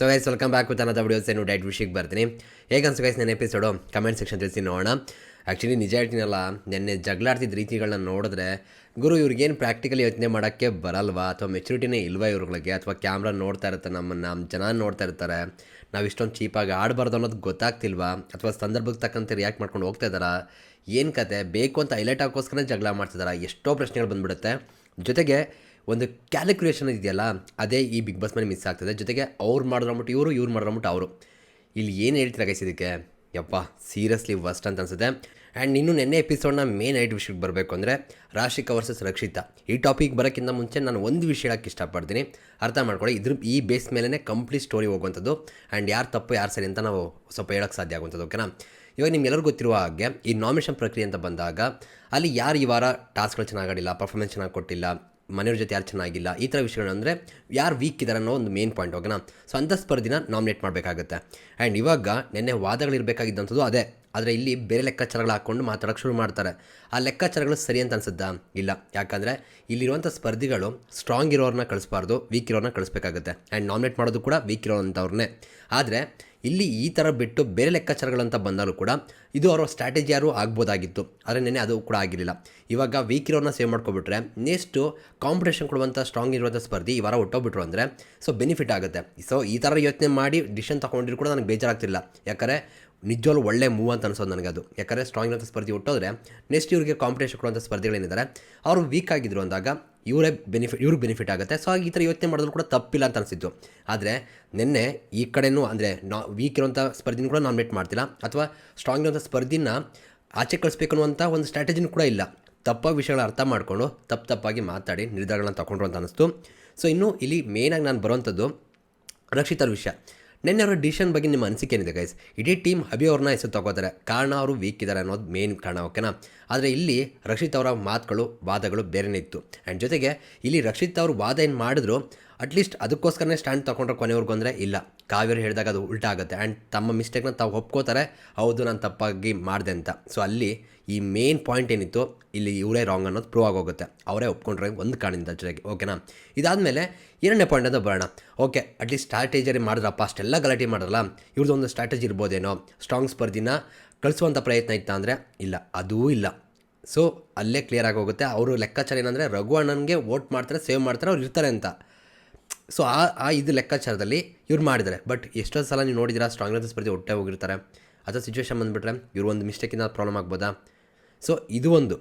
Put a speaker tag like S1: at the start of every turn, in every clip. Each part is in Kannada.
S1: So guys welcome back with ಅನ್ನದ ವಿಡಿಯೋಸ್ ಏನು ಡೈಟ್ ವಿಷಯಕ್ಕೆ ಬರ್ತೀನಿ ಹೇಗೆ ಅನ್ಸು ಗೈಸ್ ನನ್ನ ಎಪಿಸೋಡು ಕಮೆಂಟ್ ಸೆಕ್ಷನ್ ತಿಳಿಸಿ ನೋಡೋಣ. ಆ್ಯಕ್ಚುಲಿ ನಿಜ ಹೇಳ್ತೀನಲ್ಲ, ನೆನ್ನೆ ಜಗಳಾಡ್ತಿದ್ದ ರೀತಿಗಳನ್ನ ನೋಡಿದ್ರೆ ಗುರು ಇವ್ರಿಗೇನು ಪ್ರಾಕ್ಟಿಕಲಿ ಯೋಚನೆ ಮಾಡೋಕ್ಕೆ ಬರಲ್ವಾ? ಅಥವಾ ಮೆಚುರಿಟಿನೇ ಇಲ್ವಾ ಇವ್ರುಗಳಿಗೆ? ಅಥವಾ ಕ್ಯಾಮ್ರಾ ನೋಡ್ತಾ ಇರುತ್ತೆ ನಮ್ಮನ್ನು ನಮ್ಮ ಜನ ನೋಡ್ತಾ ಇರ್ತಾರೆ. ನಾವು ಇಷ್ಟೊಂದು ಚೀಪಾಗಿ ಆಡಬಾರ್ದು ಅನ್ನೋದು ಗೊತ್ತಾಗ್ತಿಲ್ವಾ? ಅಥವಾ ಸಂದರ್ಭಕ್ಕೆ ತಕ್ಕಂತೆ ರಿಯಾಕ್ಟ್ ಮಾಡ್ಕೊಂಡು ಹೋಗ್ತಾ ಇದ್ದಾರಾ? ಏನು ಕತೆ? ಬೇಕು ಅಂತ ಹೈಲೈಟ್ ಹಾಕೋಸ್ಕರ ಜಗಳ ಮಾಡ್ತಿದ್ದಾರೆ? ಎಷ್ಟೋ ಪ್ರಶ್ನೆಗಳು ಬಂದ್ಬಿಡುತ್ತೆ. ಜೊತೆಗೆ ಒಂದು ಕ್ಯಾಲ್ಕುಲೇಷನ್ ಇದೆಯಲ್ಲ, ಅದೇ ಈ ಬಿಗ್ ಬಾಸ್ ಮೇಲೆ ಮಿಸ್ ಆಗ್ತದೆ. ಜೊತೆಗೆ ಅವ್ರು ಮಾಡಿದ್ರಂಬಿಟ್ಟು ಇವರು, ಇವ್ರು ಮಾಡಿದ್ರಂಬಿಟ್ಟು ಅವರು. ಇಲ್ಲಿ ಏನು ಹೇಳ್ತೀರಾ ಗೈಸ್ ಇದಕ್ಕೆ? ಯಪ್ಪ ಸೀರಿಯಸ್ಲಿ ವರ್ಸ್ಟ್ ಅಂತ ಅನ್ಸುತ್ತೆ. ಆ್ಯಂಡ್ ಇನ್ನು ನೆನ್ನೆ ಎಪಿಸೋಡ್ನ ಮೇನ್ ಐಟ್ ವಿಷಯಕ್ಕೆ ಬರಬೇಕು ಅಂದರೆ ರಾಶಿಕಾ ವರ್ಸಸ್ ರಕ್ಷಿತಾ. ಈ ಟಾಪಿಕ್ ಬರೋಕ್ಕಿಂತ ಮುಂಚೆ ನಾನು ಒಂದು ವಿಷಯ ಹೇಳಕ್ಕೆ ಇಷ್ಟಪಡ್ತೀನಿ. ಅರ್ಥ ಮಾಡ್ಕೊಳ್ಳಿ, ಇದ್ರ ಈ ಬೇಸ್ ಮೇಲೇ ಕಂಪ್ಲೀಟ್ ಸ್ಟೋರಿ ಹೋಗುವಂಥದ್ದು. ಆ್ಯಂಡ್ ಯಾರು ತಪ್ಪು, ಯಾರು ಸರಿ ಅಂತ ನಾವು ಸ್ವಲ್ಪ ಹೇಳೋಕ್ಕೆ ಸಾಧ್ಯ ಆಗುವಂಥದ್ದು ಓಕೆನಾ ಇವಾಗ ನಿಮ್ಗೆಲ್ಲರಿಗೂ ಗೊತ್ತಿರುವ ಹಾಗೆ ಈ ನಾಮಿನೇಷನ್ ಪ್ರಕ್ರಿಯೆ ಅಂತ ಬಂದಾಗ, ಅಲ್ಲಿ ಯಾರು ಈ ವಾರ ಟಾಸ್ಕ್ಗಳು ಚೆನ್ನಾಗಿ ಆಡಿಲ್ಲ ಪರ್ಫಾರ್ಮೆನ್ಸ್ ಚೆನ್ನಾಗಿ ಕೊಟ್ಟಿಲ್ಲ ಮನೆಯವ್ರ ಜೊತೆ ಯಾರು ಚೆನ್ನಾಗಿಲ್ಲ, ಈ ಥರ ವಿಷಯಗಳು ಅಂದರೆ ಯಾರು ವೀಕ್ ಇದ್ದಾರೆ ಅನ್ನೋ ಒಂದು ಮೇನ್ ಪಾಯಿಂಟ್ ಓಕೆನಾ ಸೊ ಅಂಥ ಸ್ಪರ್ಧಿನ ನಾಮಿನೇಟ್ ಮಾಡಬೇಕಾಗುತ್ತೆ. ಆ್ಯಂಡ್ ಇವಾಗ ನಿನ್ನೆ ವಾದಗಳಿರಬೇಕಾಗಿದ್ದಂಥದ್ದು ಅದೇ. ಆದರೆ ಇಲ್ಲಿ ಬೇರೆ ಲೆಕ್ಕಾಚಾರಗಳು ಹಾಕ್ಕೊಂಡು ಮಾತಾಡೋಕ್ಕೆ ಶುರು ಮಾಡ್ತಾರೆ. ಆ ಲೆಕ್ಕಾಚಾರಗಳು ಸರಿ ಅಂತ ಅನ್ಸುತ್ತಾ? ಇಲ್ಲ. ಯಾಕಂದರೆ ಇಲ್ಲಿರುವಂಥ ಸ್ಪರ್ಧಿಗಳು ಸ್ಟ್ರಾಂಗ್ ಇರೋರನ್ನ ಕಳಿಸ್ಬಾರ್ದು ವೀಕ್ ಇರೋರನ್ನ ಕಳಿಸ್ಬೇಕಾಗುತ್ತೆ. ಆ್ಯಂಡ್ ನಾಮಿನೇಟ್ ಮಾಡೋದು ಕೂಡ ವೀಕ್ ಇರೋವಂಥವ್ರನ್ನೇ ಆದರೆ ಇಲ್ಲಿ ಈ ಥರ ಬಿಟ್ಟು ಬೇರೆ ಲೆಕ್ಕಾಚಾರಗಳಂತ ಬಂದಾಗಲೂ ಕೂಡ ಇದು ಅವರ ಸ್ಟ್ರಾಟಜಿ ಯಾರು ಆಗ್ಬೋದಾಗಿತ್ತು. ಆದರೆ ನೆನೆ ಅದು ಕೂಡ ಆಗಿರಲಿಲ್ಲ. ಇವಾಗ ವೀಕ್ ಇರೋರನ್ನ ಸೇವ್ ಮಾಡ್ಕೊಬಿಟ್ರೆ ನೆಕ್ಸ್ಟು ಕಾಂಪಿಟೇಷನ್ ಕೊಡುವಂಥ ಸ್ಟ್ರಾಂಗ್ ಇರುವಂಥ ಸ್ಪರ್ಧಿ ಈ ವಾರ ಹೊಟ್ಟೋಗ್ಬಿಟ್ರು ಅಂದರೆ ಸೊ ಬೆನಿಫಿಟ್ ಆಗುತ್ತೆ. ಸೊ ಈ ಥರ ಯೋಚನೆ ಮಾಡಿ ಡಿಸಿಷನ್ ತೊಗೊಂಡಿರು ಕೂಡ ನನಗೆ ಬೇಜಾರಾಗ್ತಿಲ್ಲ ಯಾಕಂದರೆ ನಿಜವಾಗ್ಲೂ ಒಳ್ಳೆ ಮೂವ್ ಅಂತ ಅನ್ಸೋದು ನನಗೆ ಅದು ಯಾಕಂದರೆ ಸ್ಟ್ರಾಂಗ್ ಇರೋಂಥ ಸ್ಪರ್ಧಿ ಹುಟ್ಟೋದ್ರೆ ನೆಕ್ಸ್ಟ್ ಇವ್ರಿಗೆ ಕಾಂಪಿಟೇಷನ್ ಕೊಡುವಂಥ ಸ್ಪರ್ಧಿಗಳೇನಿದ್ದಾರೆ ಅವರು ವೀಕ್ ಆಗಿದ್ರು ಅಂದಾಗ ಇವರೇ ಬೆನಿಫಿಟ್ ಇವ್ರಿಗೆ ಬೆನಿಫಿಟ್ ಆಗುತ್ತೆ. ಸೊ ಈ ಥರ ಯೋಚನೆ ಮಾಡಿದ್ರು ಕೂಡ ತಪ್ಪಿಲ್ಲ ಅಂತ ಅನಿಸಿತ್ತು ಆದರೆ ನಿನ್ನೆ ಈ ಕಡೆಯೂ ಅಂದರೆ ನಾ ವೀಕ್ ಇರುವಂಥ ಸ್ಪರ್ಧಿನ ಕೂಡ ನಾಮಿನೇಟ್ ಮಾಡ್ತಿಲ್ಲ. ಅಥವಾ ಸ್ಟ್ರಾಂಗ್ ಇರೋಂಥ ಸ್ಪರ್ಧಿನ ಆಚೆ ಕಳಿಸ್ಬೇಕು ಅನ್ನುವಂಥ ಒಂದು ಸ್ಟ್ರಾಟಜಿನೂ ಕೂಡ ಇಲ್ಲ. ತಪ್ಪಾಗಿ ವಿಷಯಗಳ ಅರ್ಥ ಮಾಡಿಕೊಂಡು ತಪ್ಪು ತಪ್ಪಾಗಿ ಮಾತಾಡಿ ನಿರ್ಧಾರಗಳನ್ನ ತಗೊಂಡ್ರು ಅಂತ ಅನಿಸ್ತು. ಸೊ ಇನ್ನು ಇಲ್ಲಿ ಮೇಯ್ನಾಗಿ ನಾನು ಬರುವಂಥದ್ದು ರಕ್ಷಿತರ ವಿಷಯ. ನಿನ್ನೆ ಅವರ ಡಿಸಿಷನ್ ಬಗ್ಗೆ ನಿಮ್ಮ ಅನಿಸಿಕೆ ಏನಿದೆ ಗೈಸ್ ಇಡೀ ಟೀಮ್ ಅಭಿ ಅವ್ರನ್ನ ಹೆಸರು ತಗೋತಾರೆ. ಕಾರಣ ಅವರು ವೀಕ್ ಇದ್ದಾರೆ ಅನ್ನೋದು ಮೇನ್ ಕಾರಣ ಓಕೆನಾ ಆದರೆ ಇಲ್ಲಿ ರಕ್ಷಿತ್ ಅವರ ಮಾತುಗಳು, ವಾದಗಳು ಬೇರೆನೇ ಇತ್ತು. ಆ್ಯಂಡ್ ಜೊತೆಗೆ ಇಲ್ಲಿ ರಕ್ಷಿತ್ ಅವರು ವಾದ ಏನು ಮಾಡಿದ್ರು ಅಟ್ಲೀಸ್ಟ್ ಅದಕ್ಕೋಸ್ಕರನೇ ಸ್ಟ್ಯಾಂಡ್ ತೊಗೊಂಡ್ರೆ ಕೊನೆವರೆಗೂ ಅಂದರೆ ಇಲ್ಲ. ಕಾವೇರಿ ಹೇಳಿದಾಗ ಅದು ಉಲ್ಟಾ ಆಗುತ್ತೆ. ಆ್ಯಂಡ್ ತಮ್ಮ ಮಿಸ್ಟೇಕ್ನ ತಾವು ಒಪ್ಕೋತಾರೆ, ಹೌದು ನಾನು ತಪ್ಪಾಗಿ ಮಾಡಿದೆ ಅಂತ. ಸೊ ಅಲ್ಲಿ ಈ ಮೇನ್ ಪಾಯಿಂಟ್ ಏನಿತ್ತು, ಇಲ್ಲಿ ಇವರೇ ರಾಂಗ್ ಅನ್ನೋದು ಪ್ರೂವ್ ಆಗೋಗುತ್ತೆ. ಅವರೇ ಒಪ್ಕೊಂಡ್ರೆ ಒಂದು ಕಾಣಿಂದ ಜೊತೆಗೆ ಓಕೆನಾ ಇದಾದಮೇಲೆ ಎರಡನೇ ಪಾಯಿಂಟ್ ಅಂತ ಬರೋಣ. ಓಕೆ ಅಟ್ಲೀಸ್ಟ್ ಸ್ಟ್ರಾಟಜಿ ಮಾಡಿದ್ರಪ್ಪ, ಅಷ್ಟೆಲ್ಲ ಗಲಾಟೆ ಮಾಡಿದ್ರಲ್ಲ ಇವ್ರದ್ದು ಒಂದು ಸ್ಟ್ರಾಟಜಿ ಇರ್ಬೋದೇನೋ? ಸ್ಟ್ರಾಂಗ್ ಸ್ಪರ್ಧಿನ ಕಳಿಸುವಂಥ ಪ್ರಯತ್ನ ಇತ್ತ ಅಂದರೆ, ಇಲ್ಲ, ಅದೂ ಇಲ್ಲ. ಸೊ ಅಲ್ಲೇ ಕ್ಲಿಯರ್ ಆಗೋಗುತ್ತೆ. ಅವರು ಲೆಕ್ಕಾಚಾರ ಏನಂದರೆ, ರಘು ಅಣ್ಣನಿಗೆ ವೋಟ್ ಮಾಡ್ತಾರೆ ಸೇವ್ ಮಾಡ್ತಾರೆ, ಅವ್ರು ಇರ್ತಾರೆ ಅಂತ. ಸೊ ಆ ಆ ಇದು ಲೆಕ್ಕಾಚಾರದಲ್ಲಿ ಇವ್ರು ಮಾಡಿದ್ದಾರೆ. ಬಟ್ ಎಷ್ಟೊಂದು ಸಲ ನೀವು ಸ್ಟ್ರಾಂಗ್ ಇರೋದು ಸ್ಪರ್ಧೆ ಹೊಟ್ಟೆ ಹೋಗಿರ್ತಾರೆ. ಅಥವಾ ಸಿಚುವೇಶನ್ ಬಂದುಬಿಟ್ರೆ ಇವ್ರು ಒಂದು ಮಿಸ್ಟೇಕಿಂದ ಪ್ರಾಬ್ಲಮ್ ಆಗ್ಬೋದಾ? ಸೊ ಇದು ಒಂದು.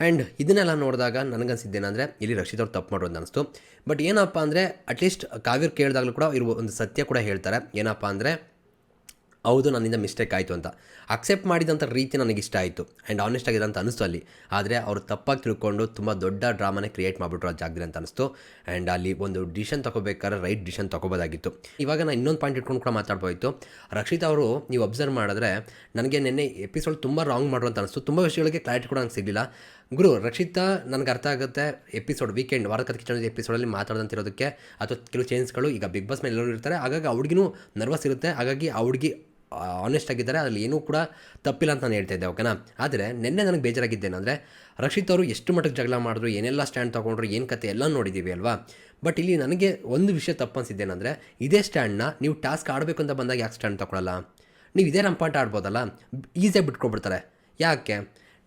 S1: ಆ್ಯಂಡ್ ಇದನ್ನೆಲ್ಲ ನೋಡಿದಾಗ ನನಗನ್ಸಿದ್ದೇನೆಂದರೆ ಇಲ್ಲಿ ರಕ್ಷಿತ್ ಅವ್ರು ತಪ್ಪು ಮಾಡೋದು ಅನಿಸ್ತು. ಬಟ್ ಏನಪ್ಪ ಅಂದರೆ ಅಟ್ಲೀಸ್ಟ್ ಕಾವ್ಯರು ಕೇಳಿದಾಗಲೂ ಕೂಡ ಇವರು ಒಂದು ಸತ್ಯ ಕೂಡ ಹೇಳ್ತಾರೆ. ಏನಪ್ಪ ಅಂದರೆ ಹೌದು, ನನ್ನಿಂದ ಮಿಸ್ಟೇಕ್ ಆಯಿತು ಅಂತ. ಅಕ್ಸೆಪ್ಟ್ ಮಾಡಿದಂಥ ರೀತಿ ನನಗೆ ಇಷ್ಟ ಆಯಿತು. ಆ್ಯಂಡ್ ಆನೆಸ್ಟ್ ಆಗಿದೆ ಅಂತ ಅನಿಸ್ತು ಅಲ್ಲಿ. ಆದರೆ ಅವರು ತಪ್ಪಾಗಿ ತಿಳ್ಕೊಂಡು ತುಂಬ ದೊಡ್ಡ ಡ್ರಾಮಾನೇ ಕ್ರಿಯೇಟ್ ಮಾಡಿಬಿಟ್ರು ಆ ಜಾಗದಲ್ಲಿ ಅಂತ ಅನಿಸ್ತು. ಆ್ಯಂಡ್ ಅಲ್ಲಿ ಒಂದು ಡಿಶನ್ ತೊಗೋಬೇಕಾದ್ರೆ ರೈಟ್ ಡಿಶನ್ ತೊಗೋಬೋದಾಗಿತ್ತು. ಇವಾಗ ನಾನು ಇನ್ನೊಂದು ಪಾಯಿಂಟ್ ಇಟ್ಕೊಂಡು ಕೂಡ ಮಾತಾಡ್ಬೋಯ್ತು ರಕ್ಷಿತ್ ಅವರು ನೀವು ಅಬ್ಸರ್ವ್ ಮಾಡಿದ್ರೆ ನನಗೆ ನಿನ್ನೆ ಎಪಿಸೋಡ್ ತುಂಬ ರಾಂಗ್ ಮಾಡ್ರು ಅಂತ ಅನಿಸ್ತು. ತುಂಬ ವಿಷಯಗಳಿಗೆ ಕ್ಲಾರಿಟಿ ಕೂಡ ನಂಗೆ ಸಿಗಲಿಲ್ಲ. ಗುರು, ರಕ್ಷಿತಾ ನನಗೆ ಅರ್ಥ ಆಗುತ್ತೆ ಎಪಿಸೋಡ್ ವೀಕೆಂಡ್ ವಾರದ ಕಿಚನ್ ಎಪಿಸೋಡಲ್ಲಿ ಮಾತಾಡ್ದಂತಿರೋದಕ್ಕೆ. ಅಥವಾ ಕೆಲವು ಚೇಂಜ್ಗಳು ಈಗ ಬಿಗ್ ಬಾಸ್ ಮೇಲೆ ಎಲ್ಲರೂ ಇರ್ತಾರೆ. ಹಾಗಾಗಿ ಆ ನರ್ವಸ್ ಇರುತ್ತೆ. ಹಾಗಾಗಿ ಆ ಹುಡುಗಿ ಆನೆಸ್ಟ್ ಆಗಿದ್ದಾರೆ, ಅದರಲ್ಲಿ ಏನೂ ಕೂಡ ತಪ್ಪಿಲ್ಲ ಅಂತ ನಾನು ಹೇಳ್ತಾ ಇದ್ದೆ ಓಕೆನಾ ಆದರೆ ನಿನ್ನೆ ನನಗೆ ಬೇಜಾರಾಗಿದ್ದೇನೆಂದರೆ, ರಕ್ಷಿತ್ ಅವರು ಎಷ್ಟು ಮಟ್ಟಕ್ಕೆ ಜಗಳ ಮಾಡಿದ್ರು, ಏನೆಲ್ಲ ಸ್ಟ್ಯಾಂಡ್ ತೊಗೊಂಡ್ರು, ಏನು ಕತೆ ಎಲ್ಲ ನೋಡಿದ್ದೀವಿ ಅಲ್ವಾ? ಬಟ್ ಇಲ್ಲಿ ನನಗೆ ಒಂದು ವಿಷಯ ತಪ್ಪನ್ಸಿದ್ದೇನೆಂದರೆ, ಇದೇ ಸ್ಟ್ಯಾಂಡ್ನ ನೀವು ಟಾಸ್ಕ್ ಆಡಬೇಕು ಅಂತ ಬಂದಾಗ ಯಾಕೆ ಸ್ಟ್ಯಾಂಡ್ ತೊಗೊಳಲ್ಲ? ನೀವು ಇದೇ ರಂಪಾಟ ಆಡ್ಬೋದಲ್ಲ? ಈಸಿಯಾಗಿ ಬಿಟ್ಕೊಬಿಡ್ತಾರೆ. ಯಾಕೆ?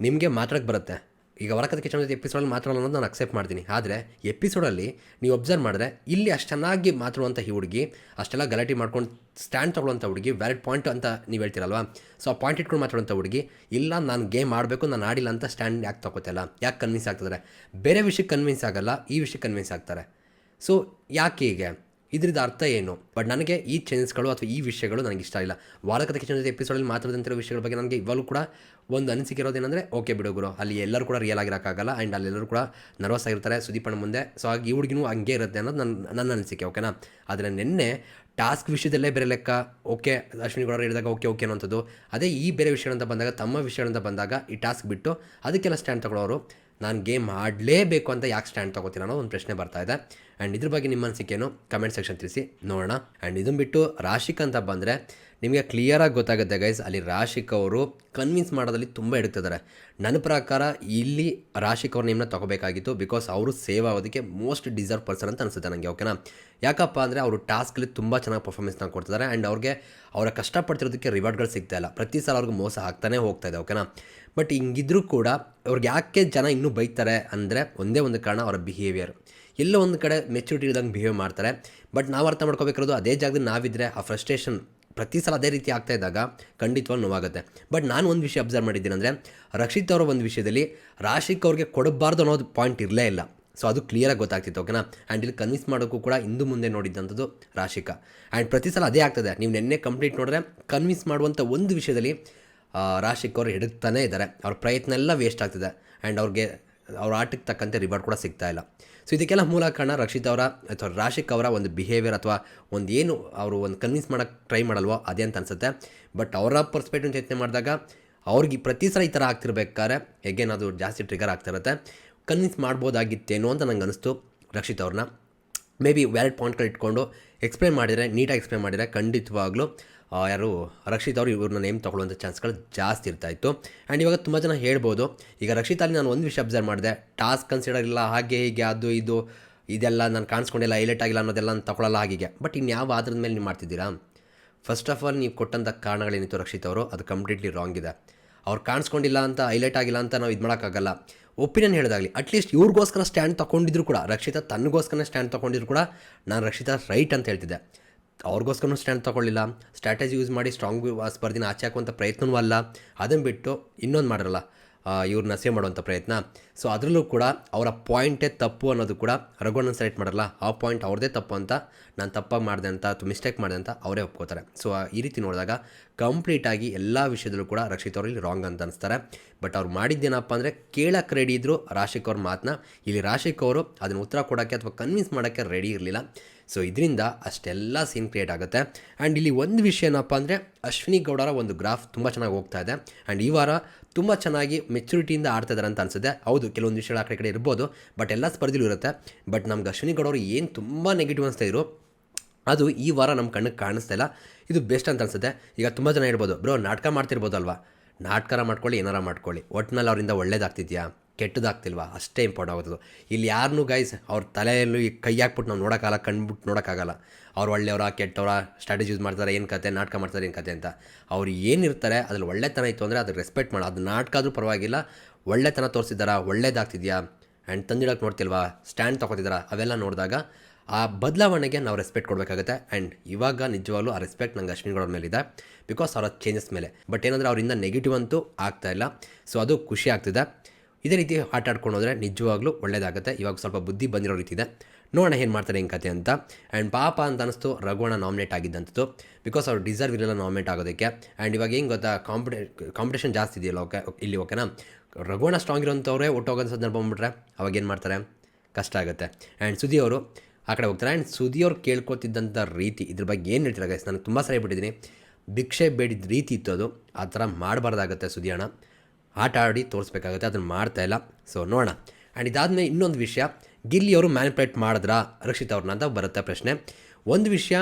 S1: ನಿಮಗೆ ಮಾತಾಡೋಕ್ಕೆ ಬರುತ್ತೆ. ಈಗ ವರಕದ ಕಿಚನ್ ಎಪಿಸೋಡಲ್ಲಿ ಮಾತ್ರ ಅನ್ನೋದು ನಾನು ಅಕ್ಸೆಪ್ಟ್ ಮಾಡ್ತೀನಿ. ಆದರೆ ಎಪಿಸೋಡಲ್ಲಿ ನೀವು ಅಬ್ಸರ್ವ್ ಮಾಡಿದ್ರೆ ಇಲ್ಲಿ ಅಷ್ಟು ಚೆನ್ನಾಗಿ ಮಾತಾಡುವಂಥ ಈ ಹುಡುಗಿ, ಅಷ್ಟೆಲ್ಲ ಗಲಾಟೆ ಮಾಡ್ಕೊಂಡು ಸ್ಟ್ಯಾಂಡ್ ತೊಗೊಳ್ಳೋಂಥ ಹುಡುಗಿ ವ್ಯಾಲಿಡ್ ಪಾಯಿಂಟ್ ಅಂತ ನೀವು ಹೇಳ್ತೀರಲ್ವಾ? ಸೊ ಆ ಪಾಯಿಂಟ್ ಇಟ್ಕೊಂಡು ಮಾತಾಡುವಂಥ ಹುಡುಗಿ, ಇಲ್ಲ ನಾನು ಗೇಮ್ ಆಡಬೇಕು ನಾನು ಆಡಿಲ್ಲ ಅಂತ ಸ್ಟ್ಯಾಂಡ್ ಯಾಕೆ ತಗೋತಿಲ್ಲ ಯಾಕೆ ಕನ್ವಿನ್ಸ್ ಆಗ್ತಿದ್ದಾರೆ ಬೇರೆ ವಿಷಯಕ್ಕೆ ಕನ್ವಿನ್ಸ್ ಆಗಲ್ಲ, ಈ ವಿಷಯಕ್ಕೆ ಕನ್ವಿನ್ಸ್ ಆಗ್ತಾರೆ. ಸೊ ಯಾಕೆ ಹೀಗೆ? ಇದ್ರದ್ದು ಅರ್ಥ ಏನು? ಬಟ್ ನನಗೆ ಈ ಚೇಂಜಸ್ಗಳು ಅಥವಾ ಈ ವಿಷಯಗಳು ನನಗೆ ಇಷ್ಟ ಇಲ್ಲ. ವಾರಕದ ಕಿಚನ್ ಜೊತೆ ಎಪಿಸೋಡಲ್ಲಿ ಮಾತಾಡಿದಂಥ ವಿಷಯಗಳ ಬಗ್ಗೆ ನನಗೆ ಇವಾಗಲೂ ಕೂಡ ಒಂದು ಅನಿಸಿಕೆ ಇರೋದೇನೆಂದರೆ ಓಕೆ ಬಿಡು ಗುರು. ಅಲ್ಲಿ ಎಲ್ಲರೂ ಕೂಡ ರಿಯಲ್ ಆಗಿರೋಕ್ಕಾಗಲ್ಲ ಆ್ಯಂಡ್ ಅಲ್ಲೆಲ್ಲರೂ ಕೂಡ ನರ್ವಸ್ ಆಗಿರ್ತಾರೆ ಸುದೀಪಣ್ಣ ಮುಂದೆ. ಸೊ ಆಗ ಈ ಹುಡುಗಿನೂ ಹಂಗೆ ಇರುತ್ತೆ ಅನ್ನೋದು ನನ್ನ ನನ್ನ ಅನಿಸಿಕೆ ಓಕೆನಾ ಆದರೆ ನಿನ್ನೆ ಟಾಸ್ಕ್ ವಿಷಯದಲ್ಲೇ ಬೇರೆ ಲೆಕ್ಕ ಓಕೆ ಅಶ್ವಿನಿ ಗೌಡರು ಹೇಳಿದಾಗ ಓಕೆ ಓಕೆ ಅನ್ನೋಂಥದ್ದು ಅದೇ ಈ ಬೇರೆ ವಿಷಯಗಳಂತ ಬಂದಾಗ, ತಮ್ಮ ವಿಷಯಗಳಂತ ಬಂದಾಗ ಈ ಟಾಸ್ಕ್ ಬಿಟ್ಟು ಅದಕ್ಕೆಲ್ಲ ಸ್ಟ್ಯಾಂಡ್ ತಗೊಳ್ಳೋರು ನಾನು ಗೇಮ್ ಆಡಲೇಬೇಕು ಅಂತ ಯಾಕೆ ಸ್ಟ್ಯಾಂಡ್ ತೊಗೋತೀನಿ ಅನ್ನೋ ಒಂದು ಪ್ರಶ್ನೆ ಬರ್ತಾ ಇದೆ. ಆ್ಯಂಡ್ ಇದ್ರ ಬಗ್ಗೆ ನಿಮ್ಮ ಅನಿಸಿಕೆನು ಕಮೆಂಟ್ ಸೆಕ್ಷನ್ ತಿಳಿಸಿ. ನೋಡೋಣ. ಆ್ಯಂಡ್ ಇದನ್ನು ಬಿಟ್ಟು ರಾಶಿಕ್ ಅಂತ ಬಂದರೆ ನಿಮಗೆ ಕ್ಲಿಯರಾಗಿ ಗೊತ್ತಾಗುತ್ತೆ ಗೈಸ್ ಅಲ್ಲಿ ರಾಶಿಕ್ ಅವರು ಕನ್ವಿನ್ಸ್ ಮಾಡೋದಲ್ಲಿ ತುಂಬ ಎಡುತ್ತಿದ್ದಾರೆ ನನ್ನ ಪ್ರಕಾರ ಇಲ್ಲಿ ರಾಶಿಕ್ ಅವ್ರ ನಿಮ್ಮನ್ನ ತೊಗೋಬೇಕಾಗಿತ್ತು ಬಿಕಾಸ್ ಅವರು ಸೇವ್ ಆಗೋದಕ್ಕೆ ಮೋಸ್ಟ್ ಡಿಸರ್ವ್ ಪರ್ಸನ್ ಅಂತ ಅನಿಸುತ್ತೆ ನನಗೆ ಓಕೆನಾ ಯಾಕಪ್ಪ ಅಂದರೆ ಅವರು ಟಾಸ್ಕಲ್ಲಿ ತುಂಬ ಚೆನ್ನಾಗಿ ಪರ್ಫಾರ್ಮೆನ್ಸ್ನ ಕೊಡ್ತಿದ್ದಾರೆ ಆ್ಯಂಡ್ ಅವ್ರಿಗೆ ಅವರ ಕಷ್ಟಪಡ್ತಿರೋದಕ್ಕೆ ರಿವಾರ್ಡ್ಗಳು ಸಿಗ್ತಾ ಇಲ್ಲ. ಪ್ರತಿ ಸಲ ಅವ್ರಿಗೆ ಮೋಸ ಆಗ್ತಾನೆ ಹೋಗ್ತಾ ಇದೆ ಓಕೆನಾ ಬಟ್ ಹಿಂಗಿದ್ರೂ ಕೂಡ ಅವ್ರಿಗೆ ಯಾಕೆ ಜನ ಇನ್ನೂ ಬೈತಾರೆ ಅಂದರೆ ಒಂದೇ ಒಂದು ಕಾರಣ ಅವರ ಬಿಹೇವಿಯರ್ ಎಲ್ಲೋ ಒಂದು ಕಡೆ ಮೆಚುರಿಟಿ ಇದ್ದಂಗೆ ಬಿಹೇವ್ ಮಾಡ್ತಾರೆ. ಬಟ್ ನಾವು ಅರ್ಥ ಮಾಡ್ಕೋಬೇಕಿರೋದು ಅದೇ ಜಾಗದಲ್ಲಿ ನಾವಿದ್ದರೆ ಆ ಫ್ರಸ್ಟ್ರೇಷನ್ ಪ್ರತಿ ಸಲ ಅದೇ ರೀತಿ ಆಗ್ತಾ ಇದ್ದಾಗ ಖಂಡಿತವಾಗಿ ನೋವಾಗುತ್ತೆ. ಬಟ್ ನಾನು ಒಂದು ವಿಷಯ ಅಬ್ಸರ್ವ್ ಮಾಡಿದ್ದೀನಿ ಅಂದರೆ, ರಕ್ಷಿತ್ ಅವರ ಒಂದು ವಿಷಯದಲ್ಲಿ ರಾಶಿಕ್ ಅವ್ರಿಗೆ ಕೊಡಬಾರ್ದು ಅನ್ನೋದು ಪಾಯಿಂಟ್ ಇರಲೇ ಇಲ್ಲ. ಸೊ ಅದು ಕ್ಲಿಯರಾಗಿ ಗೊತ್ತಾಗ್ತಿತ್ತು ಓಕೆನಾ ಆ್ಯಂಡ್ ಇಲ್ಲಿ ಕನ್ವಿನ್ಸ್ ಮಾಡೋಕ್ಕೂ ಕೂಡ ಹಿಂದೂ ಮುಂದೆ ನೋಡಿದ್ದಂಥದ್ದು ರಾಶಿಕ. ಆ್ಯಂಡ್ ಪ್ರತಿ ಸಲ ಅದೇ ಆಗ್ತದೆ ನೀವು ನೆನ್ನೆ ಕಂಪ್ಲೀಟ್ ನೋಡಿದ್ರೆ ಕನ್ವಿನ್ಸ್ ಮಾಡುವಂಥ ಒಂದು ವಿಷಯದಲ್ಲಿ ರಾಶಿಕ್ ಅವರು ಎಡುತ್ತಾನೇ ಇದ್ದಾರೆ. ಅವ್ರ ಪ್ರಯತ್ನ ಎಲ್ಲ ವೇಸ್ಟ್ ಆಗ್ತಿದೆ. ಆ್ಯಂಡ್ ಅವ್ರಿಗೆ, ಅವ್ರ ಆಟಕ್ಕೆ ತಕ್ಕಂತೆ ರಿವಾರ್ಡ್ ಕೂಡ ಸಿಗ್ತಾ ಇಲ್ಲ. ಸೊ ಇದಕ್ಕೆಲ್ಲ ಮೂಲ ಕಾರಣ ರಕ್ಷಿತ್ ಅವರ ಅಥವಾ ರಾಶಿಕ್ ಅವರ ಒಂದು ಬಿಹೇವಿಯರ್ ಅಥವಾ ಒಂದು ಏನು ಅವರು ಒಂದು ಕನ್ವಿನ್ಸ್ ಮಾಡೋಕ್ಕೆ ಟ್ರೈ ಮಾಡಲ್ವೋ ಅದೇ ಅಂತ ಅನಿಸುತ್ತೆ. ಬಟ್ ಅವರ ಪರ್ಸ್ಪೆಕ್ಟಿವ್ ಚೇತನೆ ಮಾಡಿದಾಗ ಅವ್ರಿಗೆ ಪ್ರತಿ ಸಲ ಈ ಥರ ಆಗ್ತಿರ್ಬೇಕಾದ್ರೆ ಹೇಗೇನು ಅದು ಜಾಸ್ತಿ ಟ್ರಿಗರ್ ಆಗ್ತಿರುತ್ತೆ. ಕನ್ವಿನ್ಸ್ ಮಾಡ್ಬೋದಾಗಿತ್ತೇನೋ ಅಂತ ನಂಗೆ ಅನಿಸ್ತು ರಕ್ಷಿತ್ ಅವ್ರನ್ನ. ಮೇ ಬಿ ವ್ಯಾಲಿಡ್ ಪಾಯಿಂಟ್ಗಳು ಇಟ್ಕೊಂಡು ಎಕ್ಸ್ಪ್ಲೇನ್ ಮಾಡಿದರೆ ನೀಟಾಗಿ ಎಕ್ಸ್ಪ್ಲೇನ್ ಮಾಡಿದರೆ ಖಂಡಿತವಾಗ್ಲೂ ಯಾರು ರಕ್ಷಿತ್ ಅವರು ಇವ್ರನ್ನ ನೇಮ್ ತೊಗೊಳ್ಳುವಂಥ ಚಾನ್ಸ್ಗಳು ಜಾಸ್ತಿ ಇರ್ತಾಯಿತ್ತು ಆ್ಯಂಡ್ ಇವಾಗ ತುಂಬ ಜನ ಹೇಳ್ಬೋದು, ಈಗ ರಕ್ಷಿತ್ ಅಲ್ಲಿ ನಾನು ಒಂದು ವಿಷಯ ಅಬ್ಸರ್ವ್ ಮಾಡಿದೆ, ಟಾಸ್ಕ್ ಕನ್ಸಿಡರ್ ಇಲ್ಲ, ಹಾಗೆ ಹೀಗೆ, ಅದು ಇದು, ಇದೆಲ್ಲ ನಾನು ಕಾಣಿಸ್ಕೊಂಡಿಲ್ಲ, ಹೈಲೈಟ್ ಆಗಿಲ್ಲ ಅನ್ನೋದೆಲ್ಲ ನಾನು ತಗೊಳ್ಳಲ್ಲ ಹಾಗೆ ಬಟ್ ಇನ್ಯಾವ ಆಧಾರದ ಮೇಲೆ ನೀವು ಮಾಡ್ತಿದ್ದೀರಾ? ಫಸ್ಟ್ ಆಫ್ ಆಲ್ ನೀವು ಕೊಟ್ಟಂಥ ಕಾರಣಗಳೇನಿತ್ತು ರಕ್ಷಿತ್ ಅವರು? ಅದು ಕಂಪ್ಲೀಟ್ಲಿ ರಾಂಗ್ ಇದೆ. ಅವ್ರು ಕಾಣಿಸ್ಕೊಂಡಿಲ್ಲ ಅಂತ, ಹೈಲೈಟ್ ಆಗಿಲ್ಲ ಅಂತ ನಾವು ಇದು ಮಾಡೋಕ್ಕಾಗಲ್ಲ. ಒಪಿನಿಯನ್ ಹೇಳಿದಾಗಲಿ ಅಟ್ಲೀಸ್ಟ್ ಇವ್ರಿಗೋಸ್ಕರ ಸ್ಟ್ಯಾಂಡ್ ತೊಗೊಂಡಿದ್ರು ಕೂಡ, ರಕ್ಷಿತ ತನಗೋಸ್ಕರ ಸ್ಟ್ಯಾಂಡ್ ತೊಗೊಂಡಿದ್ರು ಕೂಡ, ನಾನು ರಕ್ಷಿತ ರೈಟ್ ಅಂತ ಹೇಳ್ತಿದ್ದೆ. ಅವ್ರಿಗೋಸ್ಕರನೂ ಸ್ಟ್ಯಾಂಡ್ ತೊಗೊಳ್ಳಿಲ್ಲ. ಸ್ಟ್ರಾಟಜಿ ಯೂಸ್ ಮಾಡಿ ಸ್ಟ್ರಾಂಗ್ ಸ್ಪರ್ಧಿನ ಆಚೆ ಹಾಕುವಂಥ ಪ್ರಯತ್ನವೂ ಅಲ್ಲ. ಅದನ್ನು ಬಿಟ್ಟು ಇನ್ನೊಂದು ಮಾಡಿರಲ್ಲ. ಇವ್ರನ್ನ ಸೇವ್ ಮಾಡುವಂಥ ಪ್ರಯತ್ನ. ಸೊ ಅದರಲ್ಲೂ ಕೂಡ ಅವರ ಪಾಯಿಂಟೇ ತಪ್ಪು ಅನ್ನೋದು ಕೂಡ ರಘುವನ್ನ ಸೆಲೆಕ್ಟ್ ಮಾಡಲ್ಲ ಆ ಪಾಯಿಂಟ್ ಅವ್ರದೇ ತಪ್ಪು ಅಂತ ನಾನು ತಪ್ಪಾಗಿ ಮಾಡಿದೆ ಅಂತ, ಅಥವಾ ಮಿಸ್ಟೇಕ್ ಮಾಡಿದೆ ಅಂತ ಅವರೇ ಒಪ್ಕೋತಾರೆ. ಸೊ ಈ ರೀತಿ ನೋಡಿದಾಗ ಕಂಪ್ಲೀಟಾಗಿ ಎಲ್ಲ ವಿಷಯದಲ್ಲೂ ಕೂಡ ರಕ್ಷಿತ್ ಅವರಲ್ಲಿ ರಾಂಗ್ ಅಂತ ಅನಿಸ್ತಾರೆ. ಬಟ್ ಅವ್ರು ಮಾಡಿದ್ದೇನಪ್ಪ ಅಂದರೆ ಕೇಳಕ್ಕೆ ರೆಡಿ ಇದ್ದರು ರಾಶಿಕ್ ಅವ್ರ ಮಾತನ್ನ ಇಲ್ಲಿ ರಾಶಿಕ್ ಅವರು ಅದನ್ನು ಉತ್ತರ ಕೊಡೋಕ್ಕೆ ಅಥವಾ ಕನ್ವಿನ್ಸ್ ಮಾಡೋಕ್ಕೆ ರೆಡಿ ಇರಲಿಲ್ಲ. ಸೊ ಇದರಿಂದ ಅಷ್ಟೆಲ್ಲ ಸೀನ್ ಕ್ರಿಯೇಟ್ ಆಗುತ್ತೆ. ಆ್ಯಂಡ್ ಇಲ್ಲಿ ಒಂದು ವಿಷಯ ಏನಪ್ಪ ಅಂದರೆ ಅಶ್ವಿನಿ ಗೌಡರ ಒಂದು ಗ್ರಾಫ್ ತುಂಬ ಚೆನ್ನಾಗಿ ಹೋಗ್ತಾ ಇದೆ. ಆ್ಯಂಡ್ ಈ ವಾರ ತುಂಬ ಚೆನ್ನಾಗಿ ಮೆಚುರಿಟಿಯಿಂದ ಆಡ್ತಾ ಇದ್ದಾರೆ ಅಂತ ಅನಿಸುತ್ತೆ. ಹೌದು, ಕೆಲವೊಂದು ವಿಷಯಗಳು ಆ ಕಡೆ ಕಡೆ ಇರ್ಬೋದು ಬಟ್ ಎಲ್ಲ ಸ್ಪರ್ಧೆಲೂ ಇರುತ್ತೆ. ಬಟ್ ನಮ್ಗೆ ಅಶ್ವಿನಿ ಗೌಡ ಅವರು ಏನು ತುಂಬ ನೆಗೆಟಿವ್ ಅನಿಸ್ತಾ ಇದ್ರು, ಅದು ಈ ವಾರ ನಮ್ಮ ಕಣ್ಣಿಗೆ ಕಾಣಿಸ್ತಾ ಇಲ್ಲ. ಇದು ಬೆಸ್ಟ್ ಅಂತ ಅನ್ಸುತ್ತೆ. ಈಗ ತುಂಬ ಜನ ಇರ್ಬೋದು ಬ್ರೋ, ನಾಟಕ ಮಾಡ್ತಿರ್ಬೋದಲ್ವಾ? ನಾಟಕ ಮಾಡ್ಕೊಳ್ಳಿ, ಏನಾರ ಮಾಡ್ಕೊಳ್ಳಿ. ಒಟ್ಟಿನಲ್ಲಿ ಅವರಿಂದ ಒಳ್ಳೇದಾಗ್ತಿದ್ಯಾ? ಕೆಟ್ಟದಾಗ್ತಿಲ್ವಾ? ಅಷ್ಟೇ ಇಂಪಾರ್ಟೆಂಟ್ ಆಗೋದು ಇಲ್ಲಿ ಯಾರನ್ನೂ ಗೈಸ್ ಅವ್ರ ತಲೆಯಲ್ಲಿ ಕೈ ಹಾಕ್ಬಿಟ್ಟು ನಾವು ನೋಡೋಕ್ಕಾಗಲ್ಲ ಕಣ್ಬಿಟ್ಟು ನೋಡೋಕ್ಕಾಗಲ್ಲ ಅವ್ರು ಒಳ್ಳೆಯವರ, ಕೆಟ್ಟವರ ಸ್ಟ್ರಾಟಜಿ ಯೂಸ್ ಮಾಡ್ತಾರೆ, ಏನು ಕತೆ, ನಾಟಕ ಮಾಡ್ತಾರೆ, ಏನು ಕತೆ ಅಂತ. ಅವ್ರು ಏನಿರ್ತಾರೆ ಅದ್ರಲ್ಲಿ ಒಳ್ಳೆತನ ಇತ್ತು ಅಂದರೆ ಅದಕ್ಕೆ ರೆಸ್ಪೆಕ್ಟ್ ಮಾಡೋ. ಅದು ನಾಟಕ ಆದರೂ ಪರವಾಗಿಲ್ಲ, ಒಳ್ಳೆತನ ತೋರಿಸಿದ್ದಾರಾ, ಒಳ್ಳೇದಾಗ್ತಿದ್ಯಾ? ಆ್ಯಂಡ್ ತಂದಿಡೋಕ್ಕೆ ನೋಡ್ತಿಲ್ವಾ? ಸ್ಟ್ಯಾಂಡ್ ತೊಗೊತಿದ್ದಾರಾ? ಅವೆಲ್ಲ ನೋಡಿದಾಗ ಆ ಬದಲಾವಣೆಗೆ ನಾವು ರೆಸ್ಪೆಕ್ಟ್ ಕೊಡಬೇಕಾಗುತ್ತೆ. ಆ್ಯಂಡ್ ಇವಾಗ ನಿಜವಾಗ್ಲೂ ಆ ರೆಸ್ಪೆಕ್ಟ್ ನಂಗೆ ಅಶ್ವಿನ್ ಮೇಲೆ ಮೇಲಿದೆ ಬಿಕಾಸ್ ಅವರ ಚೇಂಜಸ್ ಮೇಲೆ. ಬಟ್ ಏನಂದರೆ ಅವರಿಂದ ನೆಗೆಟಿವ್ ಅಂತೂ ಆಗ್ತಾ ಇಲ್ಲ. ಸೊ ಅದು ಖುಷಿ ಆಗ್ತಿದೆ. ಇದೇ ರೀತಿ ಆಟ ಆಡ್ಕೊಂಡು ಹೋದರೆ ನಿಜವಾಗ್ಲೂ ಒಳ್ಳೇದಾಗುತ್ತೆ. ಇವಾಗ ಸ್ವಲ್ಪ ಬುದ್ಧಿ ಬಂದಿರೋ ರೀತಿ ಇದೆ ನೋಡೋಣ ಏನು ಮಾಡ್ತಾರೆ ಹೆಂಗೆ ಕತೆ ಅಂತ. ಆ್ಯಂಡ್ ಪಾಪ ಅಂತ ಅನಿಸ್ತು ರಘುವಣ ನಾಮಿನೇಟ್ ಆಗಿದ್ದಂಥದ್ದು. ಬಿಕಾಸ್ ಅವ್ರು ಡಿಸರ್ವ್ ಇರಲ್ಲ ನಾಮಿನೇಟ್ ಆಗೋದಕ್ಕೆ. ಆ್ಯಂಡ್ ಇವಾಗ ಏನು ಗೊತ್ತಾ ಕಾಂಪಿಟೇ ಕಾಂಪಿಟೇಷನ್ ಜಾಸ್ತಿ ಇದೆಯಲ್ಲ ಓಕೆ ಇಲ್ಲಿ ಓಕೆನಾ ರಘುವಣ ಸ್ಟ್ರಾಂಗ್ ಇರೋಂಥವ್ರೆ ಒಟ್ಟೋಗೋ ಸಂದರ್ಭ ಬಂದ್ಬಿಟ್ರೆ ಅವಾಗ ಏನು ಮಾಡ್ತಾರೆ? ಕಷ್ಟ ಆಗುತ್ತೆ. ಆ್ಯಂಡ್ ಸುದಿ ಅವರು ಆ ಕಡೆ ಹೋಗ್ತಾರೆ. ಆ್ಯಂಡ್ ಸುದಿ ಅವ್ರು ಕೇಳ್ಕೊತಿದ್ದಂಥ ರೀತಿ, ಇದ್ರ ಬಗ್ಗೆ ಏನು ಹೇಳ್ತಾರೆ ಗೈಸ್ ನಾನು ತುಂಬ ಸರಿ ಬಿಟ್ಟಿದ್ದೀನಿ. ಭಿಕ್ಷೆ ಬೇಡಿದ ರೀತಿ ಇತ್ತು ಅದು. ಆ ಥರ ಮಾಡಬಾರ್ದಾಗತ್ತೆ ಸುದಿ ಅಣ್ಣ. ಆಟ ಆಡಿ ತೋರಿಸ್ಬೇಕಾಗುತ್ತೆ, ಅದನ್ನು ಮಾಡ್ತಾ ಇಲ್ಲ. ಸೊ ನೋಡೋಣ. ಆ್ಯಂಡ್ ಇದಾದಮೇಲೆ ಇನ್ನೊಂದು ವಿಷಯ, ಗಿಲ್ಲಿ ಅವರು ಮ್ಯಾನಿಪುಲೇಟ್ ಮಾಡಿದ್ರಾ? ರಕ್ಷಿತ್ ಅವ್ರನ್ನ ಅಂತ ಬರುತ್ತೆ ಪ್ರಶ್ನೆ. ಒಂದು ವಿಷಯ,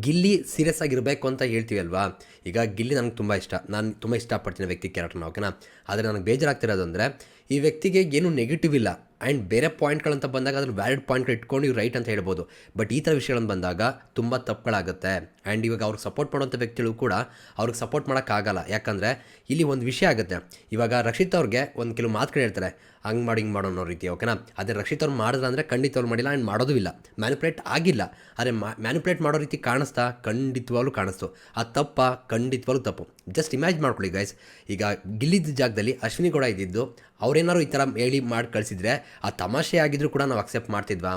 S1: ಗಿಲ್ಲಿ ಸೀರಿಯಸ್ ಆಗಿರಬೇಕು ಅಂತ ಹೇಳ್ತೀವಿ ಅಲ್ವಾ? ಈಗ ಗಿಲ್ಲಿ ನನಗೆ ತುಂಬ ಇಷ್ಟ. ನಾನು ತುಂಬ ಇಷ್ಟಪಡ್ತೀನಿ ವ್ಯಕ್ತಿ ಕ್ಯಾರೆಕ್ಟರ್ನ ಓಕೆನಾ ಆದರೆ ನನಗೆ ಬೇಜಾರಾಗ್ತಿರೋದು ಅಂದರೆ ಈ ವ್ಯಕ್ತಿಗೆ ಏನು ನೆಗೆಟಿವ್ ಇಲ್ಲ. ಆ್ಯಂಡ್ ಬೇರೆ ಪಾಯಿಂಟ್ಗಳಂತ ಬಂದಾಗ ಅದನ್ನು ವ್ಯಾಲಿಡ್ ಪಾಯಿಂಟ್ಗಳು ಇಟ್ಕೊಂಡು ಇವ್ರು ರೈಟ್ ಅಂತ ಹೇಳ್ಬೋದು. ಬಟ್ ಈ ಥರ ವಿಷಯಗಳನ್ನು ಬಂದಾಗ ತುಂಬ ತಪ್ಪುಗಳಾಗುತ್ತೆ. ಆ್ಯಂಡ್ ಇವಾಗ ಅವ್ರಿಗೆ ಸಪೋರ್ಟ್ ಮಾಡೋಂಥ ವ್ಯಕ್ತಿಗಳು ಕೂಡ ಅವ್ರಿಗೆ ಸಪೋರ್ಟ್ ಮಾಡೋಕ್ಕಾಗಲ್ಲ. ಯಾಕಂದರೆ ಇಲ್ಲಿ ಒಂದು ವಿಷಯ ಆಗುತ್ತೆ. ಇವಾಗ ರಕ್ಷಿತ್ ಅವ್ರಿಗೆ ಒಂದು ಕೆಲವು ಮಾತುಗಳು ಹೇಳ್ತಾರೆ. ಹಂಗೆ ಮಾಡಿ, ಹಿಂಗೆ ಅನ್ನೋ ರೀತಿ ಓಕೆನಾ ಅದೇ ರಕ್ಷಿತ್ ಅವ್ರು ಮಾಡಿದ್ರೆ ಅಂದರೆ ಖಂಡಿತ ಅವ್ರು ಮಾಡಿಲ್ಲ ಆ್ಯಂಡ್ ಮಾಡೋದೂ ಇಲ್ಲ. ಮ್ಯಾನಿಪುಲೇಟ್ ಆಗಿಲ್ಲ. ಆದರೆ ಮ್ಯಾನಿಪುಲೇಟ್ ಮಾಡೋ ರೀತಿ ಕಾಣಿಸ್ತಾ ಖಂಡಿತವಾಗ್ಲೂ ಕಾಣಿಸ್ತು. ಆ ತಪ್ಪ ಖಂಡಿತವಾಗ್ಲೂ ತಪ್ಪು. ಜಸ್ಟ್ ಇಮ್ಯಾಜ್ ಮಾಡ್ಕೊಳ್ಳಿ ಗೈಸ್ ಈಗ ಗಿಲ್ಲಿದ್ದ ಜಾಗದಲ್ಲಿ ಅಶ್ವಿನಿ ಕೂಡ ಇದ್ದಿದ್ದು, ಅವ್ರೇನಾದ್ರು ಈ ಥರ ಹೇಳಿ ಮಾಡಿ ಕಳಿಸಿದ್ರೆ, ಆ ತಮಾಷೆ ಆಗಿದ್ದರೂ ಕೂಡ ನಾವು ಅಕ್ಸೆಪ್ಟ್ ಮಾಡ್ತಿದ್ವಾ?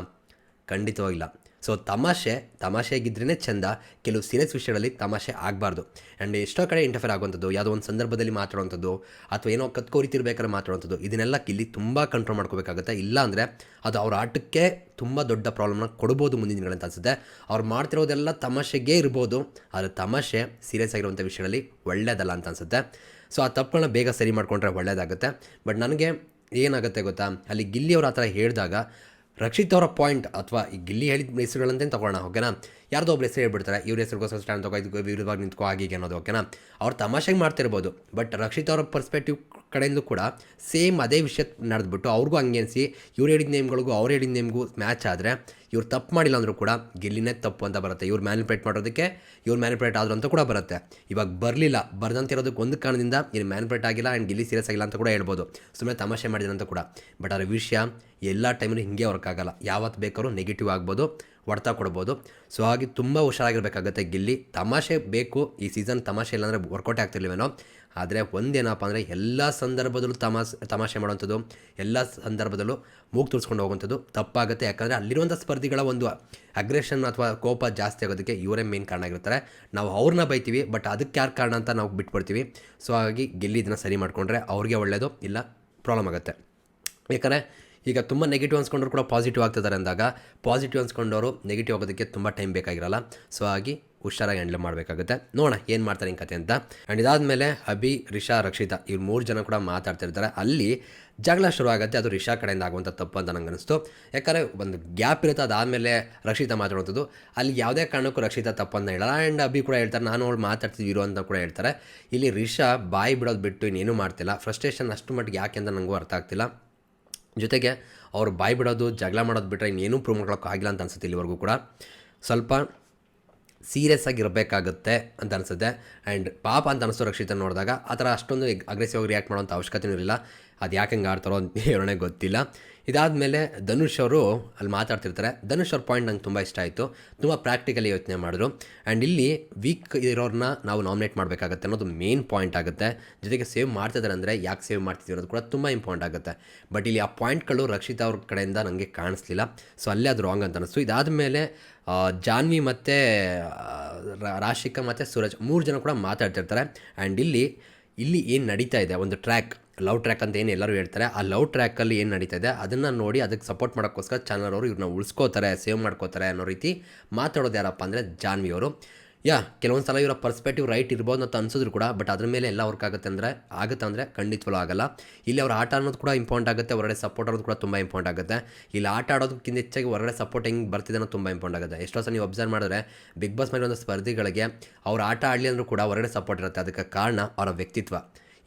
S1: ಖಂಡಿತವಾಗಿಲ್ಲ. ಸೊ ತಮಾಷೆ ತಮಾಷೆಗಿದ್ರೇ ಚೆಂದ. ಕೆಲವು ಸೀರಿಯಸ್ ವಿಷಯಗಳಲ್ಲಿ ತಮಾಷೆ ಆಗಬಾರ್ದು. ಆ್ಯಂಡ್ ಎಷ್ಟೋ ಕಡೆ ಇಂಟರ್ಫೇರ್ ಆಗುವಂಥದ್ದು, ಯಾವುದೋ ಒಂದು ಸಂದರ್ಭದಲ್ಲಿ ಮಾತಾಡುವಂಥದ್ದು, ಅಥವಾ ಏನೋ ಕತ್ಕೋರಿತಿರ್ಬೇಕಾದ್ರೆ ಮಾತಾಡುವಂಥದ್ದು, ಇದನ್ನೆಲ್ಲ ಇಲ್ಲಿ ತುಂಬ ಕಂಟ್ರೋಲ್ ಮಾಡ್ಕೋಬೇಕಾಗುತ್ತೆ. ಇಲ್ಲ ಅಂದರೆ ಅದು ಅವ್ರ ಆಟಕ್ಕೆ ತುಂಬ ದೊಡ್ಡ ಪ್ರಾಬ್ಲಮ್ನ ಕೊಡ್ಬೋದು ಮುಂದಿನ ದಿನಗಳಂತ ಅನಿಸುತ್ತೆ. ಅವ್ರು ಮಾಡ್ತಿರೋದೆಲ್ಲ ತಮಾಷೆಗೆ ಇರ್ಬೋದು, ಆದರೆ ತಮಾಷೆ ಸೀರಿಯಸ್ ಆಗಿರುವಂಥ ವಿಷಯಗಳಲ್ಲಿ ಒಳ್ಳೆಯದಲ್ಲ ಅಂತ ಅನಿಸುತ್ತೆ. ಸೊ ಆ ತಪ್ಪುಗಳನ್ನ ಬೇಗ ಸರಿ ಮಾಡಿಕೊಂಡ್ರೆ ಒಳ್ಳೆಯದಾಗುತ್ತೆ ಬಟ್ ನನಗೆ ಏನಾಗುತ್ತೆ ಗೊತ್ತಾ? ಅಲ್ಲಿ ಗಿಲ್ಲಿ ಅವ್ರು ಆ ಥರ ಹೇಳಿದಾಗ ರಕ್ಷಿತ್ ಅವರ ಪಾಯಿಂಟ್ ಅಥವಾ ಈ ಗಿಲ್ಲಿ ಹೇಳಿದ ಹೆಸರುಗಳಂತೆ ತಗೊಳ್ಳೋಣ, ಓಕೆನಾ? ಯಾರ್ದೋ ಒಬ್ಬರು ಹೆಸರು ಹೇಳ್ಬಿಡ್ತಾರೆ, ಇವ್ರ ಹೆಸರಿಗೋಸ್ಕರ ಸ್ಟ್ಯಾಂಡ್ ತಗೋ ಇದಕ್ಕೆ ವಿರುದ್ಧವಾಗಿ ನಿಂತ್ಕೋ ಅನ್ನೋದು, ಓಕೆನಾ? ಅವ್ರು ತಮಾಷೆಗೆ ಮಾಡ್ತಿರ್ಬೋದು ಬಟ್ ರಕ್ಷಿತ್ ಅವರ ಪರ್ಸ್ಪೆಕ್ಟಿವ್ ಕಡೆಯಿಂದ ಕೂಡ ಸೇಮ್ ಅದೇ ವಿಷಯ ನಡೆದ್ಬಿಟ್ಟು ಅವ್ರಿಗೂ ಹಂಗೆ ಅನಿಸಿ, ಇವ್ರು ಹೇಳಿದ ನೇಮ್ಗಳಿಗೂ ಅವ್ರು ಹೇಳಿದ ನೇಮ್ಗೂ ಮ್ಯಾಚ್ ಆದರೆ ಇವ್ರು ತಪ್ಪು ಮಾಡಿಲ್ಲ ಅಂದರೂ ಕೂಡ ಗಿಲ್ಲಿನೇ ತಪ್ಪು ಅಂತ ಬರುತ್ತೆ. ಇವ್ರು ಮ್ಯಾನಿಪ್ರೇಟ್ ಮಾಡೋದಕ್ಕೆ ಇವ್ರು ಮ್ಯಾನಿಪ್ರೇಟ್ ಆದ್ರು ಅಂತ ಕೂಡ ಬರುತ್ತೆ. ಇವಾಗ ಬರಲಿಲ್ಲ ಬರ್ದಂತಿರೋದಕ್ಕೆ ಒಂದು ಕಾರಣದಿಂದ ಇಲ್ಲಿ ಮ್ಯಾನಿಪ್ರೇಟ್ ಆಗಿಲ್ಲ ಆ್ಯಂಡ್ ಗಿಲ್ಲಿ ಸೀರಿಯಸ್ ಆಗಿಲ್ಲ ಅಂತ ಕೂಡ ಹೇಳ್ಬೋದು. ಸುಮ್ಮನೆ ತಮಾಷೆ ಮಾಡಿದ್ರು ಅಂತ ಕೂಡ. ಬಟ್ ಅದರ ವಿಷಯ ಎಲ್ಲ ಟೈಮಲ್ಲಿ ಹಿಂಗೆ ವರ್ಕ್ ಆಗಲ್ಲ. ಯಾವತ್ತು ಬೇಕಾದ್ರೂ ನೆಗೆಟಿವ್ ಆಗ್ಬೋದು, ಹೊಡೆತ ಕೊಡ್ಬೋದು. ಸೊ ಹಾಗೆ ತುಂಬ ಹುಷಾರಾಗಿರ್ಬೇಕಾಗತ್ತೆ ಗಿಲ್ಲಿ. ತಮಾಷೆ ಬೇಕು. ಈ ಸೀಸನ್ ತಮಾಷೆ ಇಲ್ಲಾಂದರೆ ವರ್ಕೌಟ್ ಆಗ್ತಿರ್ಲಿವೇನೋ ಆದರೆ ಒಂದೇನಪ್ಪ ಅಂದರೆ ಎಲ್ಲ ಸಂದರ್ಭದಲ್ಲೂ ತಮಾಸ್, ತಮಾಷೆ ಮಾಡುವಂಥದ್ದು, ಎಲ್ಲ ಸಂದರ್ಭದಲ್ಲೂ ಮೂಗು ತುಳ್ಸ್ಕೊಂಡು ಹೋಗುವಂಥದ್ದು ತಪ್ಪಾಗುತ್ತೆ. ಯಾಕಂದರೆ ಅಲ್ಲಿರುವಂಥ ಸ್ಪರ್ಧಿಗಳ ಒಂದು ಅಗ್ರೆಷನ್ ಅಥವಾ ಕೋಪ ಜಾಸ್ತಿ ಆಗೋದಕ್ಕೆ ಇವರೇ ಮೇನ್ ಕಾರಣ ಆಗಿರ್ತಾರೆ ನಾವು ಅವ್ರನ್ನ ಬೈತೀವಿ ಬಟ್ ಅದಕ್ಕೆ ಯಾರು ಕಾರಣ ಅಂತ ನಾವು ಬಿಟ್ಬಿಡ್ತೀವಿ. ಸೊ ಹಾಗಾಗಿ ಗೆಲ್ಲಿ ಇದನ್ನ ಸರಿ ಮಾಡಿಕೊಂಡ್ರೆ ಅವ್ರಿಗೆ ಒಳ್ಳೆಯದು ಇಲ್ಲ ಪ್ರಾಬ್ಲಮ್ ಆಗುತ್ತೆ. ಯಾಕಂದರೆ ಈಗ ತುಂಬ ನೆಗೆಟಿವ್ ಅನ್ಸ್ಕೊಂಡ್ರು ಕೂಡ ಪಾಸಿಟಿವ್ ಆಗ್ತಿದ್ದಾರೆ ಅಂದಾಗ ಪಾಸಿಟಿವ್ ಅನ್ಸ್ಕೊಂಡವರು ನೆಗೆಟಿವ್ ಆಗೋದಕ್ಕೆ ತುಂಬ ಟೈಮ್ ಬೇಕಾಗಿರಲ್ಲ. ಸೊ ಆಗಿ ಹುಷಾರಾಗಿ ಹ್ಯಾಂಡಲ್ ಮಾಡಬೇಕಾಗುತ್ತೆ. ನೋಡೋಣ ಏನು ಮಾಡ್ತಾರೆ ಈ ಕತೆ ಅಂತ. ಆ್ಯಂಡ್ ಇದಾದಮೇಲೆ ಅಭಿ, ರಿಷಾ, ರಕ್ಷಿತಾ ಇವ್ರು ಮೂರು ಜನ ಕೂಡ ಮಾತಾಡ್ತಿರ್ತಾರೆ. ಅಲ್ಲಿ ಜಗಳ ಶುರು ಆಗುತ್ತೆ. ಅದು ರಿಷಾ ಕಡೆಯಿಂದ ಆಗುವಂಥ ತಪ್ಪು ಅಂತ ನಂಗೆ ಅನಿಸ್ತು ಯಾಕಂದರೆ ಒಂದು ಗ್ಯಾಪ್ ಇರುತ್ತೆ, ಅದಾದಮೇಲೆ ರಕ್ಷಿತಾ ಮಾತಾಡುವಂಥದ್ದು. ಅಲ್ಲಿ ಯಾವುದೇ ಕಾರಣಕ್ಕೂ ರಕ್ಷಿತಾ ತಪ್ಪು ಅಂತ ಹೇಳಲ್ಲ. ಆ್ಯಂಡ್ ಅಭಿ ಕೂಡ ಹೇಳ್ತಾರೆ, ನಾನು ಅವ್ಳು ಮಾತಾಡ್ತಿದ್ವಿ ಇರೋ ಅಂತ ಕೂಡ ಹೇಳ್ತಾರೆ. ಇಲ್ಲಿ ರಿಷಾ ಬಾಯಿ ಬಿಡೋದು ಬಿಟ್ಟು ಇನ್ನೇನು ಮಾಡ್ತಿಲ್ಲ. ಫ್ರಸ್ಟ್ರೇಷನ್ ಅಷ್ಟು ಮಟ್ಟಿಗೆ ಯಾಕೆ ಅಂತ ನನಗೂ ಅರ್ಥ ಆಗ್ತಿಲ್ಲ. ಜೊತೆಗೆ ಅವ್ರು ಬಾಯಿ ಬಿಡೋದು, ಜಗಳ ಮಾಡೋದು ಬಿಟ್ಟರೆ ಇನ್ನೇನು ಪ್ರೂವ್ ಮಾಡ್ಕೊಳಕ್ಕೆ ಆಗಿಲ್ಲ ಅಂತ ಅನ್ಸುತ್ತೆ ಇಲ್ಲಿವರೆಗೂ ಕೂಡ. ಸ್ವಲ್ಪ ಸೀರಿಯಸ್ ಆಗಿರಬೇಕಾಗುತ್ತೆ ಅಂತ ಅನಿಸುತ್ತೆ. ಆ್ಯಂಡ್ ಪಾಪ ಅಂತ ಅನಿಸೋ ರಕ್ಷಿತ ನೋಡಿದಾಗ, ಆ ಥರ ಅಷ್ಟೊಂದು ಅಗ್ರೆಸಿವ್ ರಿಯಾಕ್ಟ್ ಮಾಡೋಂಥ ಅವಶ್ಯಕತೆ ಇರಲಿಲ್ಲ. ಅದು ಯಾಕೆ ಹಂಗೆ ಆಡ್ತಾರೋ ಅಂತ ಹೇಳೋಣ ಗೊತ್ತಿಲ್ಲ. ಇದಾದಮೇಲೆ ಧನುಷ್ ಅವರು ಅಲ್ಲಿ ಮಾತಾಡ್ತಿರ್ತಾರೆ. ಧನುಷ್ ಅವ್ರ ಪಾಯಿಂಟ್ ನಂಗೆ ತುಂಬ ಇಷ್ಟ ಆಯಿತು. ತುಂಬ ಪ್ರಾಕ್ಟಿಕಲಿ ಯೋಚನೆ ಮಾಡಿದ್ರು. ಆ್ಯಂಡ್ ಇಲ್ಲಿ ವೀಕ್ ಇರೋರನ್ನ ನಾವು ನಾಮಿನೇಟ್ ಮಾಡಬೇಕಾಗತ್ತೆ ಅನ್ನೋದು ಮೇನ್ ಪಾಯಿಂಟ್ ಆಗುತ್ತೆ. ಜೊತೆಗೆ ಸೇವ್ ಮಾಡ್ತಿದ್ದಾರೆ ಅಂದರೆ ಯಾಕೆ ಸೇವ್ ಮಾಡ್ತಿದ್ದೀವಿ ಅನ್ನೋದು ಕೂಡ ತುಂಬ ಇಂಪಾರ್ಟೆಂಟ್ ಆಗುತ್ತೆ. ಬಟ್ ಇಲ್ಲಿ ಆ ಪಾಯಿಂಟ್ಗಳು ರಕ್ಷಿತಾ ಅವ್ರ ಕಡೆಯಿಂದ ನನಗೆ ಕಾಣಿಸ್ಲಿಲ್ಲ. ಸೊ ಅಲ್ಲೇ ಅದು ರಾಂಗ್ ಅಂತ ಅನ್ನಿಸ್ತು ಇದಾದ ಮೇಲೆ ಜಾನ್ವಿ ಮತ್ತು ರಾಶಿಕಾ ಮತ್ತು ಸೂರಜ್ ಮೂರು ಜನ ಕೂಡ ಮಾತಾಡ್ತಿರ್ತಾರೆ. ಆ್ಯಂಡ್ ಇಲ್ಲಿ ಇಲ್ಲಿ ಏನು ನಡೀತಾ ಇದೆ ಒಂದು ಟ್ರ್ಯಾಕ್ ಲವ್ ಟ್ರ್ಯಾಕ್ ಅಂತ ಏನು ಎಲ್ಲರೂ ಹೇಳ್ತಾರೆ, ಆ ಲವ್ ಟ್ರ್ಯಾಕಲ್ಲಿ ಏನು ನಡೀತಾ ಇದೆ, ಅದನ್ನು ನೋಡಿ ಅದಕ್ಕೆ ಸಪೋರ್ಟ್ ಮಾಡೋಕ್ಕೋಸ್ಕರ ಚಾನಲ್ ಅವರು ಇವ್ರನ್ನ ಉಳಿಸ್ಕೋತಾರೆ ಸೇವ್ ಮಾಡ್ಕೋತಾರೆ ಅನ್ನೋ ರೀತಿ ಮಾತಾಡೋದು ಯಾರಪ್ಪ ಅಂದರೆ ಜಾನ್ವಿ ಅವರು. ಯಾ, ಕೆಲವೊಂದು ಸಲ ಇವರ ಪರ್ಸ್ಪೆಕ್ಟಿವ್ ರೈಟ್ ಇರ್ಬೋದು ಅಂತ ಅನ್ಸಿದ್ರು ಕೂಡ ಬಟ್ ಅದ್ರ ಮೇಲೆ ಎಲ್ಲ ವರ್ಕ್ ಆಗುತ್ತೆ ಅಂದರೆ ಆಗುತ್ತೆ ಅಂದರೆ ಖಂಡಿತವೂ ಆಗಲ್ಲ. ಇಲ್ಲಿ ಅವ್ರ ಆಟ ಅನ್ನೋದು ಕೂಡ ಇಂಪಾರ್ಟೆಂಟ್ ಆಗುತ್ತೆ, ಹೊರಗಡೆ ಸಪೋರ್ಟ್ ಅನ್ನೋದು ಕೂಡ ತುಂಬ ಇಂಪಾರ್ಟೆಂಟ್ ಆಗುತ್ತೆ. ಇಲ್ಲಿ ಆಟ ಆಡೋದಕ್ಕಿಂತ ಹೆಚ್ಚಾಗಿ ಹೊರಗಡೆ ಸಪೋರ್ಟ್ ಹೆಂಗೆ ಬರ್ತಿದೆ ಅನ್ನೋದು ತುಂಬ ಇಂಪಾರ್ಟೆಂಟ್ ಆಗುತ್ತೆ. ಎಷ್ಟೋ ಸಲ ನೀವು ಅಬ್ಸರ್ವ್ ಮಾಡಿದ್ರೆ ಬಿಗ್ ಬಾಸ್ ಮೇಲೆ ಒಂದು ಸ್ಪರ್ಧಿಗಳಿಗೆ ಅವ್ರ ಆಟ ಆಡಲಿ ಅಂದರೂ ಕೂಡ ಹೊರಗಡೆ ಸಪೋರ್ಟ್ ಇರುತ್ತೆ, ಅದಕ್ಕೆ ಕಾರಣ ಅವರ ವ್ಯಕ್ತಿತ್ವ.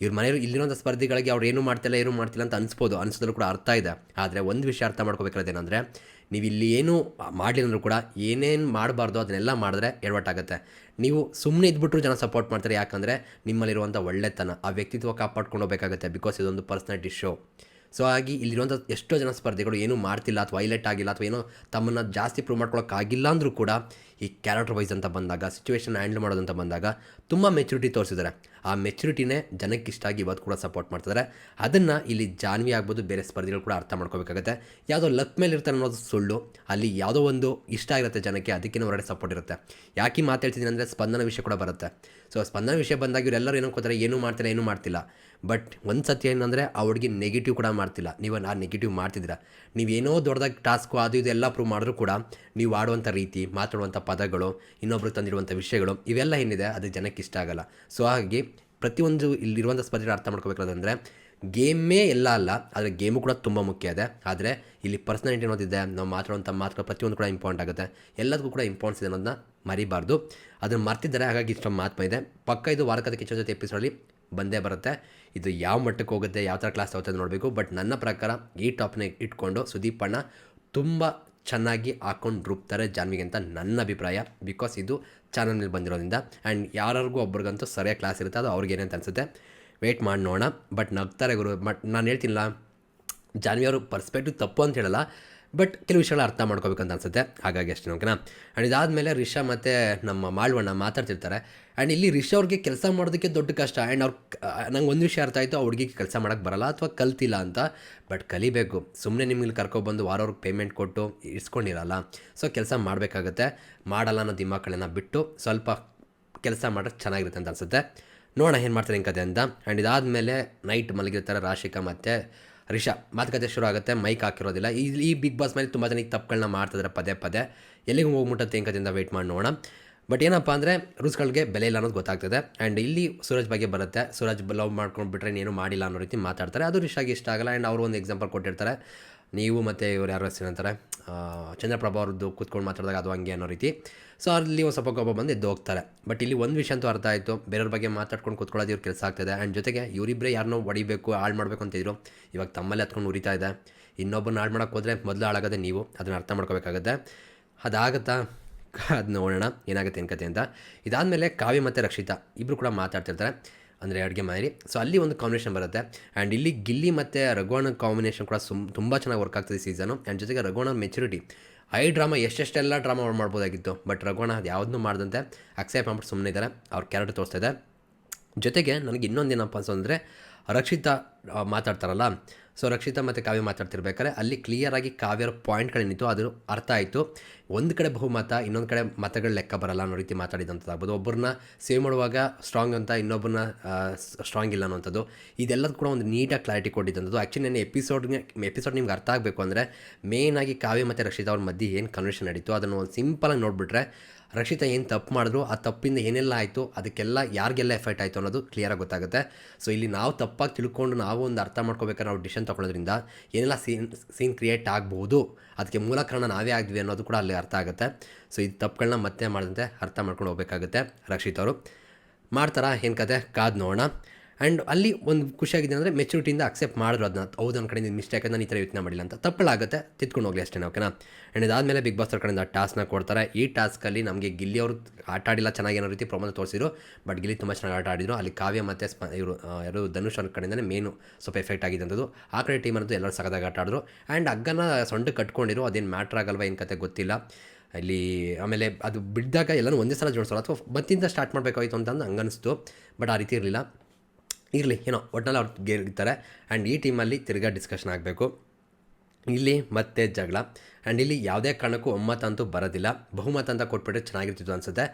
S1: ಇವ್ರ ಮನೆಯವರು ಇಲ್ಲಿರೋಂಥ ಸ್ಪರ್ಧಿಗಳಿಗೆ ಅವ್ರು ಏನು ಮಾಡ್ತಿಲ್ಲ ಏನು ಮಾಡ್ತಿಲ್ಲ ಅಂತ ಅನಿಸ್ಬೋದು. ಅನಿಸೋದ್ರೂ ಕೂಡ ಅರ್ಥ ಇದೆ. ಆದರೆ ಒಂದು ವಿಷಯ ಅರ್ಥ ಮಾಡ್ಕೋಬೇಕಾದೇನೆಂದರೆ ನೀವು ಇಲ್ಲಿ ಏನು ಮಾಡಲಿಲ್ಲ ಕೂಡ ಏನೇನು ಮಾಡಬಾರ್ದು ಅದನ್ನೆಲ್ಲ ಮಾಡಿದ್ರೆ ಎಡವಟ್ಟಾಗುತ್ತೆ ನೀವು ಸುಮ್ಮನೆ ಇದ್ಬಿಟ್ರು ಜನ ಸಪೋರ್ಟ್ ಮಾಡ್ತಾರೆ. ಯಾಕಂದರೆ ನಿಮ್ಮಲ್ಲಿರುವಂಥ ಒಳ್ಳೆತನ, ಆ ವ್ಯಕ್ತಿತ್ವ ಕಾಪಾಡ್ಕೊಂಡು ಹೋಗಬೇಕಾಗುತ್ತೆ. ಬಿಕಾಸ್ ಇದೊಂದು ಪರ್ಸ್ನಾಲಿಟಿ ಶೋ ಸೊ ಹಾಗಾಗಿ ಇಲ್ಲಿರುವಂಥ ಎಷ್ಟೋ ಜನ ಸ್ಪರ್ಧಿಗಳು ಏನೂ ಮಾಡ್ತಿಲ್ಲ ಅಥವಾ ಹೈಲೈಟ್ ಆಗಿಲ್ಲ ಅಥವಾ ಏನೋ ತಮ್ಮನ್ನು ಜಾಸ್ತಿ ಪ್ರೂವ್ ಮಾಡ್ಕೊಳಕ್ಕಾಗಿಲ್ಲ ಅಂದರೂ ಕೂಡ ಈ ಕ್ಯಾರೆಕ್ಟರ್ ವೈಸ್ ಅಂತ ಬಂದಾಗ ಸಿಚುವೇಶನ್ ಹ್ಯಾಂಡಲ್ ಮಾಡೋದಂತ ಬಂದಾಗ ತುಂಬ ಮೆಚುರಿಟಿ ತೋರಿಸಿದ್ದಾರೆ. ಆ ಮೆಚುರಿಟಿನೇ ಜನಕ್ಕೆ ಇಷ್ಟ ಆಗಿ ಇವತ್ತು ಕೂಡ ಸಪೋರ್ಟ್ ಮಾಡ್ತಿದ್ದಾರೆ. ಅದನ್ನು ಇಲ್ಲಿ ಜಾನ್ವಿ ಆಗ್ಬೋದು, ಬೇರೆ ಸ್ಪರ್ಧಿಗಳು ಕೂಡ ಅರ್ಥ ಮಾಡ್ಕೋಬೇಕಾಗುತ್ತೆ. ಯಾವುದೋ ಲಕ್ ಮೇಲೆ ಇರ್ತಾರೆ ಅನ್ನೋದು ಸುಳ್ಳು. ಅಲ್ಲಿ ಯಾವುದೋ ಒಂದು ಇಷ್ಟ ಆಗಿರುತ್ತೆ ಜನಕ್ಕೆ ಅದಕ್ಕಿಂತ ಹೊರಗಡೆ ಸಪೋರ್ಟ್ ಇರುತ್ತೆ. ಯಾಕೆ ಮಾತಾಡ್ತಿದ್ದೀನಿ ಅಂದರೆ ಸ್ಪಂದನ ವಿಷಯ ಕೂಡ ಬರುತ್ತೆ. ಸೊ ಸ್ಪಂದನ ವಿಷಯ ಬಂದಾಗ ಇವರೆಲ್ಲರೂ ಏನೋ ಕೂತಾರೆ ಏನೂ ಮಾಡ್ತಿಲ್ಲ ಏನೂ ಮಾಡ್ತಿಲ್ಲ. ಬಟ್ ಒಂದು ಸತ್ಯ ಏನಂದರೆ ಆ ಹುಡುಗಿ ನೆಗೆಟಿವ್ ಕೂಡ ಮಾಡ್ತಿಲ್ಲ. ನೀವು ಆ ನೆಗೆಟಿವ್ ಮಾಡ್ತಿದ್ದೀರಾ? ನೀವೇನೋ ದೊಡ್ಡದಾಗಿ ಟಾಸ್ಕು ಅದು ಇದು ಎಲ್ಲ ಪ್ರೂವ್ ಮಾಡಿದ್ರು ಕೂಡ ನೀವು ಆಡುವಂಥ ರೀತಿ ಮಾತಾಡುವಂಥ ಪದಗಳು, ಇನ್ನೊಬ್ರು ತಂದಿರುವಂಥ ವಿಷಯಗಳು, ಇವೆಲ್ಲ ಏನಿದೆ ಅದು ಜನಕ್ಕೆ ಇಷ್ಟ ಆಗಲ್ಲ. ಸೊ ಹಾಗಾಗಿ ಪ್ರತಿಯೊಂದು ಇಲ್ಲಿರುವಂಥ ಸ್ಪರ್ಧೆಗಳು ಅರ್ಥ ಮಾಡ್ಕೋಬೇಕಾದಂದರೆ ಗೇಮೇ ಎಲ್ಲ ಅಲ್ಲ, ಆದರೆ ಗೇಮು ಕೂಡ ತುಂಬ ಮುಖ್ಯ ಇದೆ. ಆದರೆ ಇಲ್ಲಿ ಪರ್ಸನಾಲಿಟಿ ಅನ್ನೋದಿದೆ ನಾವು ಮಾತಾಡುವಂಥ ಮಾತುಗಳು ಪ್ರತಿಯೊಂದು ಕೂಡ ಇಂಪಾರ್ಟೆಂಟ್ ಆಗುತ್ತೆ. ಎಲ್ಲದಕ್ಕೂ ಕೂಡ ಇಂಪಾರ್ಟೆನ್ಸ್ ಇದೆ ಅನ್ನೋದನ್ನ ಮರಿಬಾರ್ದು. ಅದನ್ನು ಮರ್ತಿದ್ದಾರೆ, ಹಾಗಾಗಿ ಇಷ್ಟೊಂದು ಮಾತು ಇದೆ. ಪಕ್ಕ ಇದು ವಾರಕದ ಕೆಚ್ಚ ಜೊತೆ ಎಪಿಸೋಡಲ್ಲಿ ಬಂದೇ ಬರುತ್ತೆ. ಇದು ಯಾವ ಮಟ್ಟಕ್ಕೆ ಹೋಗುತ್ತೆ, ಯಾವ ಥರ ಕ್ಲಾಸ್ ತಗೋತದೆ ನೋಡಬೇಕು. ಬಟ್ ನನ್ನ ಪ್ರಕಾರ ಈ ಟಾಪ್ನ ಇಟ್ಕೊಂಡು ಸುದೀಪ್ ಅಣ್ಣ ತುಂಬ ಚೆನ್ನಾಗಿ ಹಾಕೊಂಡು ರುಬ್ತಾರೆ ಜಾನ್ವಿಗೆ ಅಂತ ನನ್ನ ಅಭಿಪ್ರಾಯ. ಬಿಕಾಸ್ ಇದು ಚಾನಲ್ನಲ್ಲಿ ಬಂದಿರೋದ್ರಿಂದ. ಆ್ಯಂಡ್ ಯಾರಿಗೂ ಒಬ್ರಿಗಂತೂ ಸರಿಯಾಗಿ ಕ್ಲಾಸ್ ಇರುತ್ತೆ. ಅದು ಅವ್ರಿಗೆ ಏನಂತ ಅನಿಸುತ್ತೆ ವೆಯ್ಟ್ ಮಾಡಿ ನೋಡೋಣ. ಬಟ್ ನಗ್ತಾರೆ ಗುರು ಬಟ್ ನಾನು ಹೇಳ್ತಿಲ್ಲ ಜಾನ್ವಿ ಅವರು ಪರ್ಸ್ಪೆಕ್ಟಿವ್ ತಪ್ಪು ಅಂತ ಹೇಳಲ್ಲ. ಬಟ್ ಕೆಲವು ವಿಷಯಗಳ ಅರ್ಥ ಮಾಡ್ಕೋಬೇಕಂತ ಅನ್ಸುತ್ತೆ. ಹಾಗಾಗಿ ಅಷ್ಟೇ ಓಕೆನಾ ಆ್ಯಂಡ್ ಇದಾದಮೇಲೆ ರಿಷಾ ಮತ್ತು ನಮ್ಮ ಮಾಳ್ವಣ್ಣ ಮಾತಾಡ್ತಿರ್ತಾರೆ. ಆ್ಯಂಡ್ ಇಲ್ಲಿ ರಿಷ್ ಅವ್ರಿಗೆ ಕೆಲಸ ಮಾಡೋದಕ್ಕೆ ದೊಡ್ಡ ಕಷ್ಟ. ಆ್ಯಂಡ್ ಅವ್ರು ನಂಗೆ ಒಂದು ವಿಷಯ ಅರ್ಥ ಆಯಿತು, ಆ ಹುಡುಗಿಗೆ ಕೆಲಸ ಮಾಡೋಕ್ಕೆ ಬರಲ್ಲ ಅಥವಾ ಕಲ್ತಿಲ್ಲ ಅಂತ ಬಟ್ ಕಲಿಬೇಕು. ಸುಮ್ಮನೆ ನಿಮಗೆ ಕರ್ಕೊಬಂದು ವಾರವ್ರಿಗೆ ಪೇಮೆಂಟ್ ಕೊಟ್ಟು ಇಸ್ಕೊಂಡಿರಲ್ಲ. ಸೊ ಕೆಲಸ ಮಾಡಬೇಕಾಗತ್ತೆ. ಮಾಡಲ್ಲ ಅನ್ನೋ ದಿಮಾಕಳನ್ನ ಬಿಟ್ಟು ಸ್ವಲ್ಪ ಕೆಲಸ ಮಾಡೋಕ್ಕೆ ಚೆನ್ನಾಗಿರುತ್ತೆ ಅಂತ ಅನಿಸುತ್ತೆ. ನೋಡೋಣ ಏನು ಮಾಡ್ತಾರೆ ಕತೆ ಅಂತ. ಆ್ಯಂಡ್ ಇದಾದಮೇಲೆ ನೈಟ್ ಮಲಗಿರ್ತಾರೆ ರಾಶಿಕಾ ಮತ್ತು ರಿಷಾ. ಮಾತುಕತೆ ಶುರು ಆಗುತ್ತೆ ಮೈಕ್ ಹಾಕಿರೋದಿಲ್ಲ. ಈ ಈ ಬಿಗ್ ಬಾಸ್ ಮೇಲೆ ತುಂಬ ಜನ ತಪ್ಪುಗಳನ್ನ ಮಾಡ್ತಿದ್ದಾರೆ ಪದೇ ಪದೇ. ಎಲ್ಲಿಗೆ ಹೋಗ್ಬಿಟ್ಟತ್ತೆ ತೆಂಕದಿಂದ ವೆಯ್ಟ್ ಮಾಡಿ ನೋಡೋಣ. ಬಟ್ ಏನಪ್ಪ ಅಂದರೆ ರೂಲ್ಸ್ಗಳಿಗೆ ಬೆಲೆ ಇಲ್ಲ ಅನ್ನೋದು ಗೊತ್ತಾಗ್ತದೆ. ಆ್ಯಂಡ್ ಇಲ್ಲಿ ಸೂರಜ್ ಬಗ್ಗೆ ಬರುತ್ತೆ. ಸೂರಜ್ ಲವ್ ಮಾಡ್ಕೊಂಡು ಬಿಟ್ರೆ ಏನು ಮಾಡಿಲ್ಲ ಅನ್ನೋ ರೀತಿ ಮಾತಾಡ್ತಾರೆ. ಅದು ರಿಷಾಗೆ ಇಷ್ಟ ಆಗಲ್ಲ. ಆ್ಯಂಡ್ ಅವರು ಒಂದು ಎಕ್ಸಾಂಪಲ್ ಕೊಟ್ಟಿರ್ತಾರೆ. ನೀವು ಮತ್ತು ಇವರು ಯಾರು ಅಂತಾರೆ ಚಂದ್ರಪ್ರಭಾ ಅವ್ರದ್ದು ಕೂತ್ಕೊಂಡು ಮಾತಾಡಿದಾಗ ಅದು ಹಂಗೆ ಅನ್ನೋ ರೀತಿ. ಸೊ ಅಲ್ಲಿ ಒಂದು ಸ್ವಲ್ಪ ಕೋಪ ಬಂದು ಎದ್ದು ಹೋಗ್ತಾರೆ. ಬಟ್ ಇಲ್ಲಿ ಒಂದು ವಿಷಯ ಅಂತೂ ಅರ್ಥ ಆಯಿತು. ಬೇರೆಯವ್ರ ಬಗ್ಗೆ ಮಾತಾಡ್ಕೊಂಡು ಕೂತ್ಕೊಳ್ಳೋದು ಇವ್ರ ಕೆಲಸ ಆಗ್ತದೆ. ಆ್ಯಂಡ್ ಜೊತೆಗೆ ಇವರಿಬ್ಬರೇ ಯಾರನ್ನೋ ಹೊಡಿಬೇಕು, ಹಾಳು ಮಾಡಬೇಕು ಅಂತಿದ್ರು ಇವಾಗ ತಮ್ಮಲ್ಲಿ ಹತ್ಕೊಂಡು ಉರಿತಾ ಇದೆ. ಇನ್ನೊಬ್ಬರನ್ನ ಹಾಳು ಮಾಡೋಕ್ಕೆ ಹೋದರೆ ಮೊದಲು ಹಾಳಾಗೋದೇ ನೀವು. ಅದನ್ನು ಅರ್ಥ ಮಾಡ್ಕೋಬೇಕಾಗತ್ತೆ. ಅದಾಗುತ್ತಾ? ಅದು ನೋಡೋಣ, ಏನಾಗುತ್ತೆ ಏನು ಕತೆ ಅಂತ. ಇದಾದಮೇಲೆ ಕಾವ್ಯ ಮತ್ತು ರಕ್ಷಿತಾ ಇಬ್ಬರು ಕೂಡ ಮಾತಾಡ್ತಿರ್ತಾರೆ. ಅಂದರೆ ಅಡುಗೆ ಮಾಡಿ ಸೊ ಅಲ್ಲಿ ಒಂದು ಕಾಂಬಿನೇಷನ್ ಬರುತ್ತೆ. ಆ್ಯಂಡ್ ಇಲ್ಲಿ ಗಿಲ್ಲಿ ಮತ್ತು ರಘುವಣ ಕಾಂಬಿನೇಷನ್ ಕೂಡ ಸುಮ್, ತುಂಬ ಚೆನ್ನಾಗಿ ವರ್ಕ್ ಆಗ್ತದೆ ಸೀಸನು ಆ್ಯಂಡ್ ಜೊತೆಗೆ ರಘುವಣ ಮೆಚುರಿಟಿ ಐ ಡ್ರಾಮಾ ಎಷ್ಟೆಷ್ಟೆಲ್ಲ ಡ್ರಾಮಾ ಅವ್ರು ಮಾಡ್ಬೋದಾಗಿತ್ತು. ಬಟ್ ರಘುವಣ ಅದು ಯಾವುದನ್ನೂ ಮಾಡ್ದಂತೆ ಅಕ್ಸೆಪ್ಟ್ ಮಾಡ್ಬಿಟ್ಟು ಸುಮ್ಮನೆ ಇದ್ದಾರೆ ಅವ್ರ ಕ್ಯಾರೆಕ್ಟರ್ ತೋರಿಸ್ತಾ ಇದೆ. ಜೊತೆಗೆ ನನಗೆ ಇನ್ನೊಂದೇನಪ್ಪ ಅಂತಂದರೆ ರಕ್ಷಿತಾ ಮಾತಾಡ್ತಾರಲ್ಲ. ಸೊ ರಕ್ಷಿತಾ ಮತ್ತು ಕಾವ್ಯ ಮಾತಾಡ್ತಿರ್ಬೇಕಾದ್ರೆ ಅಲ್ಲಿ ಕ್ಲಿಯರಾಗಿ ಕಾವ್ಯರ ಪಾಯಿಂಟ್ಗಳೇನಿತ್ತು ಅದು ಅರ್ಥ ಆಯಿತು. ಒಂದು ಕಡೆ ಬಹುಮತ, ಇನ್ನೊಂದು ಕಡೆ ಮತಗಳ ಲೆಕ್ಕ ಬರಲ್ಲ ಅನ್ನೋ ರೀತಿ ಮಾತಾಡಿದಂಥದ್ದಾಗ್ಬೋದು ಒಬ್ಬರನ್ನ ಸೇವ್ ಮಾಡುವಾಗ ಸ್ಟ್ರಾಂಗ್ ಅಂತ, ಇನ್ನೊಬ್ಬರನ್ನ ಸ್ಟ್ರಾಂಗ್ ಇಲ್ಲ ಅನ್ನೋಂಥದ್ದು ಇದೆಲ್ಲದೂ ಕೂಡ ಒಂದು ನೀಟಾಗಿ ಕ್ಲಾರಿಟಿ ಕೊಟ್ಟಿದ್ದಂಥದ್ದು. ಆ್ಯಕ್ಚುಲಿ ನನ್ನ ಎಪಿಸೋಡ್ಗೆ ಎಪಿಸೋಡ್ ನಿಮ್ಗೆ ಅರ್ಥ ಆಗಬೇಕು ಅಂದರೆ ಮೇಯ್ನಾಗಿ ಕಾವ್ಯ ಮತ್ತು ರಕ್ಷಿತಾ ಅವ್ರ ಮಧ್ಯೆ ಏನು ಕನ್ವರ್ಷನ್ ನಡೀತು, ಅದನ್ನು ಒಂದು ಸಿಂಪಲಾಗಿ ನೋಡಿಬಿಟ್ರೆ ರಕ್ಷಿತಾ ಏನು ತಪ್ಪು ಮಾಡಿದ್ರು, ಆ ತಪ್ಪಿಂದ ಏನೆಲ್ಲ ಆಯಿತು, ಅದಕ್ಕೆಲ್ಲ ಯಾರಿಗೆಲ್ಲ ಎಫೆಕ್ಟ್ ಆಯಿತು ಅನ್ನೋದು ಕ್ಲಿಯರಾಗಿ ಗೊತ್ತಾಗುತ್ತೆ. ಸೊ ಇಲ್ಲಿ ನಾವು ತಪ್ಪಾಗಿ ತಿಳ್ಕೊಂಡು ನಾವು ಒಂದು ಅರ್ಥ ಮಾಡ್ಕೋಬೇಕಾದ್ರೆ ನಾವು ಡಿಶನ್ ತೊಗೊಳೋದ್ರಿಂದ ಏನೆಲ್ಲ ಸೀನ್ ಸೀನ್ ಕ್ರಿಯೇಟ್ ಆಗ್ಬೋದು, ಅದಕ್ಕೆ ಮೂಲ ಕಾರಣ ನಾವೇ ಆಗಿದ್ವಿ ಅನ್ನೋದು ಕೂಡ ಅಲ್ಲಿ ಅರ್ಥ ಆಗುತ್ತೆ. ಸೊ ಇದು ತಪ್ಪುಗಳನ್ನ ಮತ್ತೆ ಮಾಡಿದಂತೆ ಅರ್ಥ ಮಾಡ್ಕೊಂಡು ಹೋಗಬೇಕಾಗುತ್ತೆ ರಕ್ಷಿತ್ ಅವರು ಮಾಡ್ತಾರಾ? ಏನು ಕತೆ? ಕಾದ್ ನೋಡೋಣ. ಆ್ಯಂಡ್ ಅಲ್ಲಿ ಒಂದು ಖುಷಿಯಾಗಿದೆ ಅಂದರೆ ಮೆಚುರಿಟಿಯಿಂದ ಅಕ್ಸೆಪ್ಟ್ ಮಾಡಿದ್ರು ಅದನ್ನ ಹೌದು ನನ್ನ ಕಡೆಯಿಂದ ಮಿಸ್ಟೇಕ್ ನಾನು ಈ ಥರ ಯೋಚನೆ ಮಾಡಿಲ್ಲ ಅಂತ. ತಪ್ಪಳಾಗುತ್ತೆ ತಿದ್ಕೊಂಡು ಹೋಗಲಿ ಅಷ್ಟೇ ಓಕೆನಾ ಆ್ಯಂಡ್ ಇದಾದಮೇಲೆ ಬಿಗ್ ಬಾಸ್ ಅವ್ರ ಕಡೆಯಿಂದ ಟಾಸ್ಕ್ನ ಕೊಡ್ತಾರೆ. ಈ ಟಾಸ್ಕಲ್ಲಿ ನಮಗೆ ಗಿಲ್ಲಿ ಅವರು ಆಟ ಆಡಿಲ್ಲ, ಚೆನ್ನಾಗಿ ಏನೋ ರೀತಿ ಪ್ರಮಾಣ ತೋರಿಸಿದ್ರು. ಬಟ್ ಗಿಲ್ಲಿ ತುಂಬ ಚೆನ್ನಾಗಿ ಆಟ ಆಡಿದ್ರು. ಅಲ್ಲಿ ಕಾವ್ಯ ಮತ್ತು ಸ್ಪ ಇವರು ಯಾರು ಧನುಷ್ ಅವ್ರ ಕಡೆಯಿಂದನೇ ಮೇನು ಸ್ವಲ್ಪ ಎಫೆಕ್ಟ್ ಆಗಿದ್ದಂಥದ್ದು. ಆ ಕಡೆ ಟೀಮ್ ಅನ್ನೋದು ಎಲ್ಲರೂ ಸಗದಾಗ ಆಟ ಆಡಿದ್ರು. ಆ್ಯಂಡ್ ಅಗ್ಗನ ಸೊಂಡು ಕಟ್ಕೊಂಡಿರು ಅದೇನು ಮ್ಯಾಟ್ರ್ ಆಗಲ್ವ ಏನು ಕತೆ ಗೊತ್ತಿಲ್ಲ. ಇಲ್ಲಿ ಆಮೇಲೆ ಅದು ಬಿಡ್ದಾಗ ಎಲ್ಲನೂ ಒಂದೇ ಸಲ ಜೋಡಿಸೋಲ್ಲ ಅಥವಾ ಮತ್ತಿಂದ ಸ್ಟಾರ್ಟ್ ಮಾಡಬೇಕಾಗಿತ್ತು ಅಂತಂದು ಹಂಗನ್ನಿಸ್ತು ಬಟ್ ಆ ರೀತಿ ಇರಲಿಲ್ಲ. ಇರಲಿ ಏನೋ ಒಟ್ಟಿನಲ್ಲಿ ಅವ್ರು ಗೆಲ್ತಾರೆ. ಆ್ಯಂಡ್ ಈ ಟೀಮಲ್ಲಿ ತಿರ್ಗಾ ಡಿಸ್ಕಷನ್ ಆಗಬೇಕು. ಇಲ್ಲಿ ಮತ್ತೆ ಜಗಳ. ಆ್ಯಂಡ್ ಇಲ್ಲಿ ಯಾವುದೇ ಕಾರಣಕ್ಕೂ ಒಮ್ಮತ ಅಂತೂ ಬರೋದಿಲ್ಲ. ಬಹುಮತ ಅಂತ ಕೊಟ್ಬಿಟ್ರೆ ಚೆನ್ನಾಗಿರ್ತಿತ್ತು ಅನಿಸುತ್ತೆ.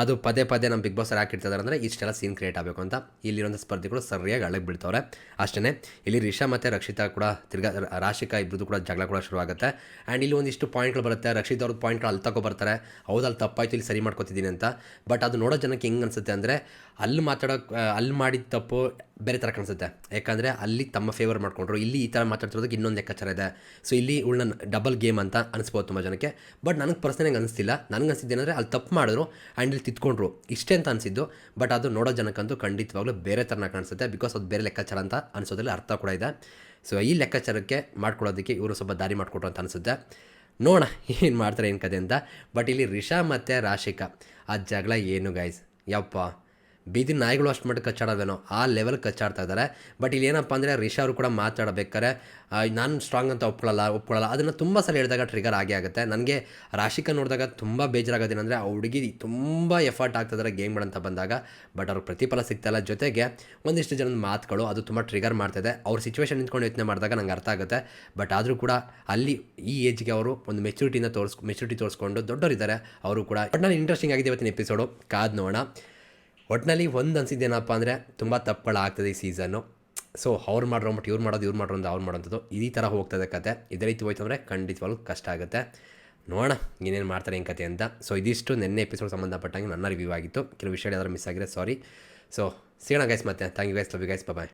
S1: ಅದು ಪದೇ ಪದೇ ನಮ್ಮ ಬಿಗ್ ಬಾಸ್ ಹಾಕಿರ್ತಿದ್ದಾರೆ ಅಂದರೆ ಇಷ್ಟೆಲ್ಲ ಸೀನ್ ಕ್ರಿಯೇಟ್ ಆಗಬೇಕು ಅಂತ. ಇಲ್ಲಿರೋಂಥ ಸ್ಪರ್ಧಿಗಳು ಸರಿಯಾಗಿ ಅಳಗೆ ಬಿಡ್ತವ್ರೆ. ಅಷ್ಟೇ ಇಲ್ಲಿ ರಿಷಾ ಮತ್ತು ರಕ್ಷಿತಾ ಕೂಡ ತಿರ್ಗಾ ರಾಶಿಕಾ ಇಬ್ಬರದು ಕೂಡ ಜಗಳ ಕೂಡ ಶುರುವಾಗುತ್ತೆ ಆ್ಯಂಡ್ ಇಲ್ಲಿ ಒಂದಿಷ್ಟು ಪಾಯಿಂಟ್ಗಳು ಬರುತ್ತೆ. ರಕ್ಷಿತಾ ಅವ್ರದ್ದು ಪಾಯಿಂಟ್ಗಳು ಅಲ್ಲಿ ತಗೋ ಬರ್ತಾರೆ. ಹೌದು, ಅಲ್ಲಿ ತಪ್ಪಾಯ್ತು, ಇಲ್ಲಿ ಸರಿ ಮಾಡ್ಕೊತಿದ್ದೀನಿ ಅಂತ. ಬಟ್ ಅದು ನೋಡೋ ಜನಕ್ಕೆ ಹೆಂಗೆ ಅನಿಸುತ್ತೆ ಅಂದರೆ ಅಲ್ಲಿ ಮಾತಾಡೋ ಅಲ್ಲಿ ಮಾಡಿದ ತಪ್ಪು ಬೇರೆ ಥರ ಕಾಣಿಸುತ್ತೆ. ಯಾಕಂದರೆ ಅಲ್ಲಿ ತಮ್ಮ ಫೇವರ್ ಮಾಡ್ಕೊಂಡ್ರು. ಇಲ್ಲಿ ಈ ಥರ ಮಾತಾಡ್ತಿರೋದಕ್ಕೆ ಇನ್ನೊಂದು ಲೆಕ್ಕಾಚಾರ ಇದೆ. ಸೊ ಇಲ್ಲಿ ಉಳ್ಳ ಡಬಲ್ ಗೇಮ್ ಅಂತ ಅನಿಸ್ಬೋದು ತುಂಬ ಜನಕ್ಕೆ. ಬಟ್ ನನಗೆ ಪರ್ಸನಲ್ ಅನಿಸ್ತಿಲ್ಲ. ನನಗೆ ಅನಿಸಿದ್ದೇನೆಂದರೆ ಅಲ್ಲಿ ತಪ್ಪು ಮಾಡಿದ್ರು ಆ್ಯಂಡ್ ಇಲ್ಲಿ ತಿತ್ಕೊಂಡ್ರು ಇಷ್ಟೇ ಅಂತ ಅನಿಸಿದ್ದು. ಬಟ್ ಅದು ನೋಡೋ ಜನಕ್ಕಂತೂ ಖಂಡಿತವಾಗ್ಲೂ ಬೇರೆ ಥರನ ಕಾಣಿಸುತ್ತೆ ಬಿಕಾಸ್ ಅದು ಬೇರೆ ಲೆಕ್ಕಾಚಾರ ಅಂತ ಅನಿಸೋದ್ರಲ್ಲಿ ಅರ್ಥ ಕೂಡ ಇದೆ. ಸೊ ಈ ಲೆಕ್ಕಾಚಾರಕ್ಕೆ ಮಾಡ್ಕೊಳ್ಳೋದಕ್ಕೆ ಇವರು ಸ್ವಲ್ಪ ದಾರಿ ಮಾಡಿಕೊಟ್ರು ಅಂತ ಅನಿಸುತ್ತೆ. ನೋಡೋಣ ಏನು ಮಾಡ್ತಾರೆ ಏನು ಕತೆ ಅಂತ. ಬಟ್ ಇಲ್ಲಿ ರಿಷಾ ಮತ್ತು ರಾಶಿಕಾ. ಆ ಜಗಳ ಏನು ಗೈಸ್ ಯಪ್ಪ. ಬೀದಿ ನಾಯಿಗಳು ಅಷ್ಟು ಮಟ್ಟಿಗೆ ಕಚ್ಚಾಡೋದೇನೋ ಆ ಲೆವೆಲ್ ಕಚ್ಚಾಡ್ತಾ ಇದ್ದಾರೆ ಬಟ್ ಇಲ್ಲಿ ಏನಪ್ಪ ಅಂದರೆ ರಿಷಾ ಅವರು ಕೂಡ ಮಾತಾಡಬೇಕಾರೆ ನಾನು ಸ್ಟ್ರಾಂಗ್ ಅಂತ ಒಪ್ಕೊಳ್ಳಲ್ಲ ಒಪ್ಕೊಳ್ಳಲ್ಲ ಅದನ್ನು ತುಂಬ ಸಲ ಹೇಳಿದಾಗ ಟ್ರಿಗರ್ ಆಗೇ ಆಗುತ್ತೆ. ನನಗೆ ರಾಶಿಕಾ ನೋಡಿದಾಗ ತುಂಬ ಬೇಜಾರಾಗೋದೇನೆಂದರೆ ಆ ಹುಡುಗಿ ತುಂಬ ಎಫರ್ಟ್ ಆಗ್ತಿದ್ದಾರೆ ಗೇಮ್ಗಳಂತ ಬಂದಾಗ. ಬಟ್ ಅವ್ರಿಗೆ ಪ್ರತಿಫಲ ಸಿಗ್ತಾಯಿಲ್ಲ ಜೊತೆಗೆ ಒಂದಿಷ್ಟು ಜನದ ಮಾತುಗಳು ಅದು ತುಂಬ ಟ್ರಿಗರ್ ಮಾಡ್ತಿದೆ ಅವ್ರ ಸಿಚುವೇಶನ್ ನಿಂತ್ಕೊಂಡು ಯೋಚನೆ ಮಾಡಿದಾಗ ನಂಗೆ ಅರ್ಥ ಆಗುತ್ತೆ. ಬಟ್ ಆದರೂ ಕೂಡ ಅಲ್ಲಿ ಈ ಏಜ್ಗೆ ಅವರು ಒಂದು ಮೆಚುರಿಟಿನ ತೋರಿಸ್ ಮೆಚುರಿಟಿ ತೋರಿಸ್ಕೊಂಡು ದೊಡ್ಡವರಿದ್ದಾರೆ. ಅವರು ಕೂಡ ಬಟ್ ನಾನು ಇಂಟ್ರೆಸ್ಟಿಂಗ್ ಆಗಿದೆ ಇವತ್ತಿನ ಎಪಿಸೋಡು ಕಾದ್ ನೋಡೋಣ. ಒಟ್ಟಿನಲ್ಲಿ ಒಂದು ಅನ್ಸಿದ್ದೇನಪ್ಪ ಅಂದರೆ ತುಂಬ ತಪ್ಪುಗಳಾಗ್ತದೆ ಈ ಸೀಸನ್ನು ಸೊ ಅವ್ರು ಮಾಡ್ರೋ ಬಟ್ ಇವ್ರು ಮಾಡೋದು, ಇವ್ರು ಅಂತ ಅವ್ರು ಮಾಡೋಂಥದ್ದು ಈ ಥರ ಹೋಗ್ತದೆ ಕತೆ. ಇದೇ ರೀತಿ ಹೋಯ್ತು ಅಂದರೆ ಖಂಡಿತವಾಗ್ಲೂ ಕಷ್ಟ ಆಗುತ್ತೆ. ನೋಡೋಣ ಇನ್ನೇನು ಮಾಡ್ತಾರೆ ಏನು ಕತೆ ಅಂತ. ಸೊ ಇದಿಷ್ಟು ನಿನ್ನೆ ಎಪಿಸೋಡ್ ಸಂಬಂಧಪಟ್ಟಂಗೆ ನನ್ನ ರಿವ್ಯೂ ಆಗಿತ್ತು. ಕೆಲವು ವಿಷಯ ಯಾರು ಮಿಸ್ ಆಗಿದೆ ಸಾರಿ ಸೊ ಸಿಗೋಣ ಗೈಸ್ ಮತ್ತೆ. Thank you guys love you guys bye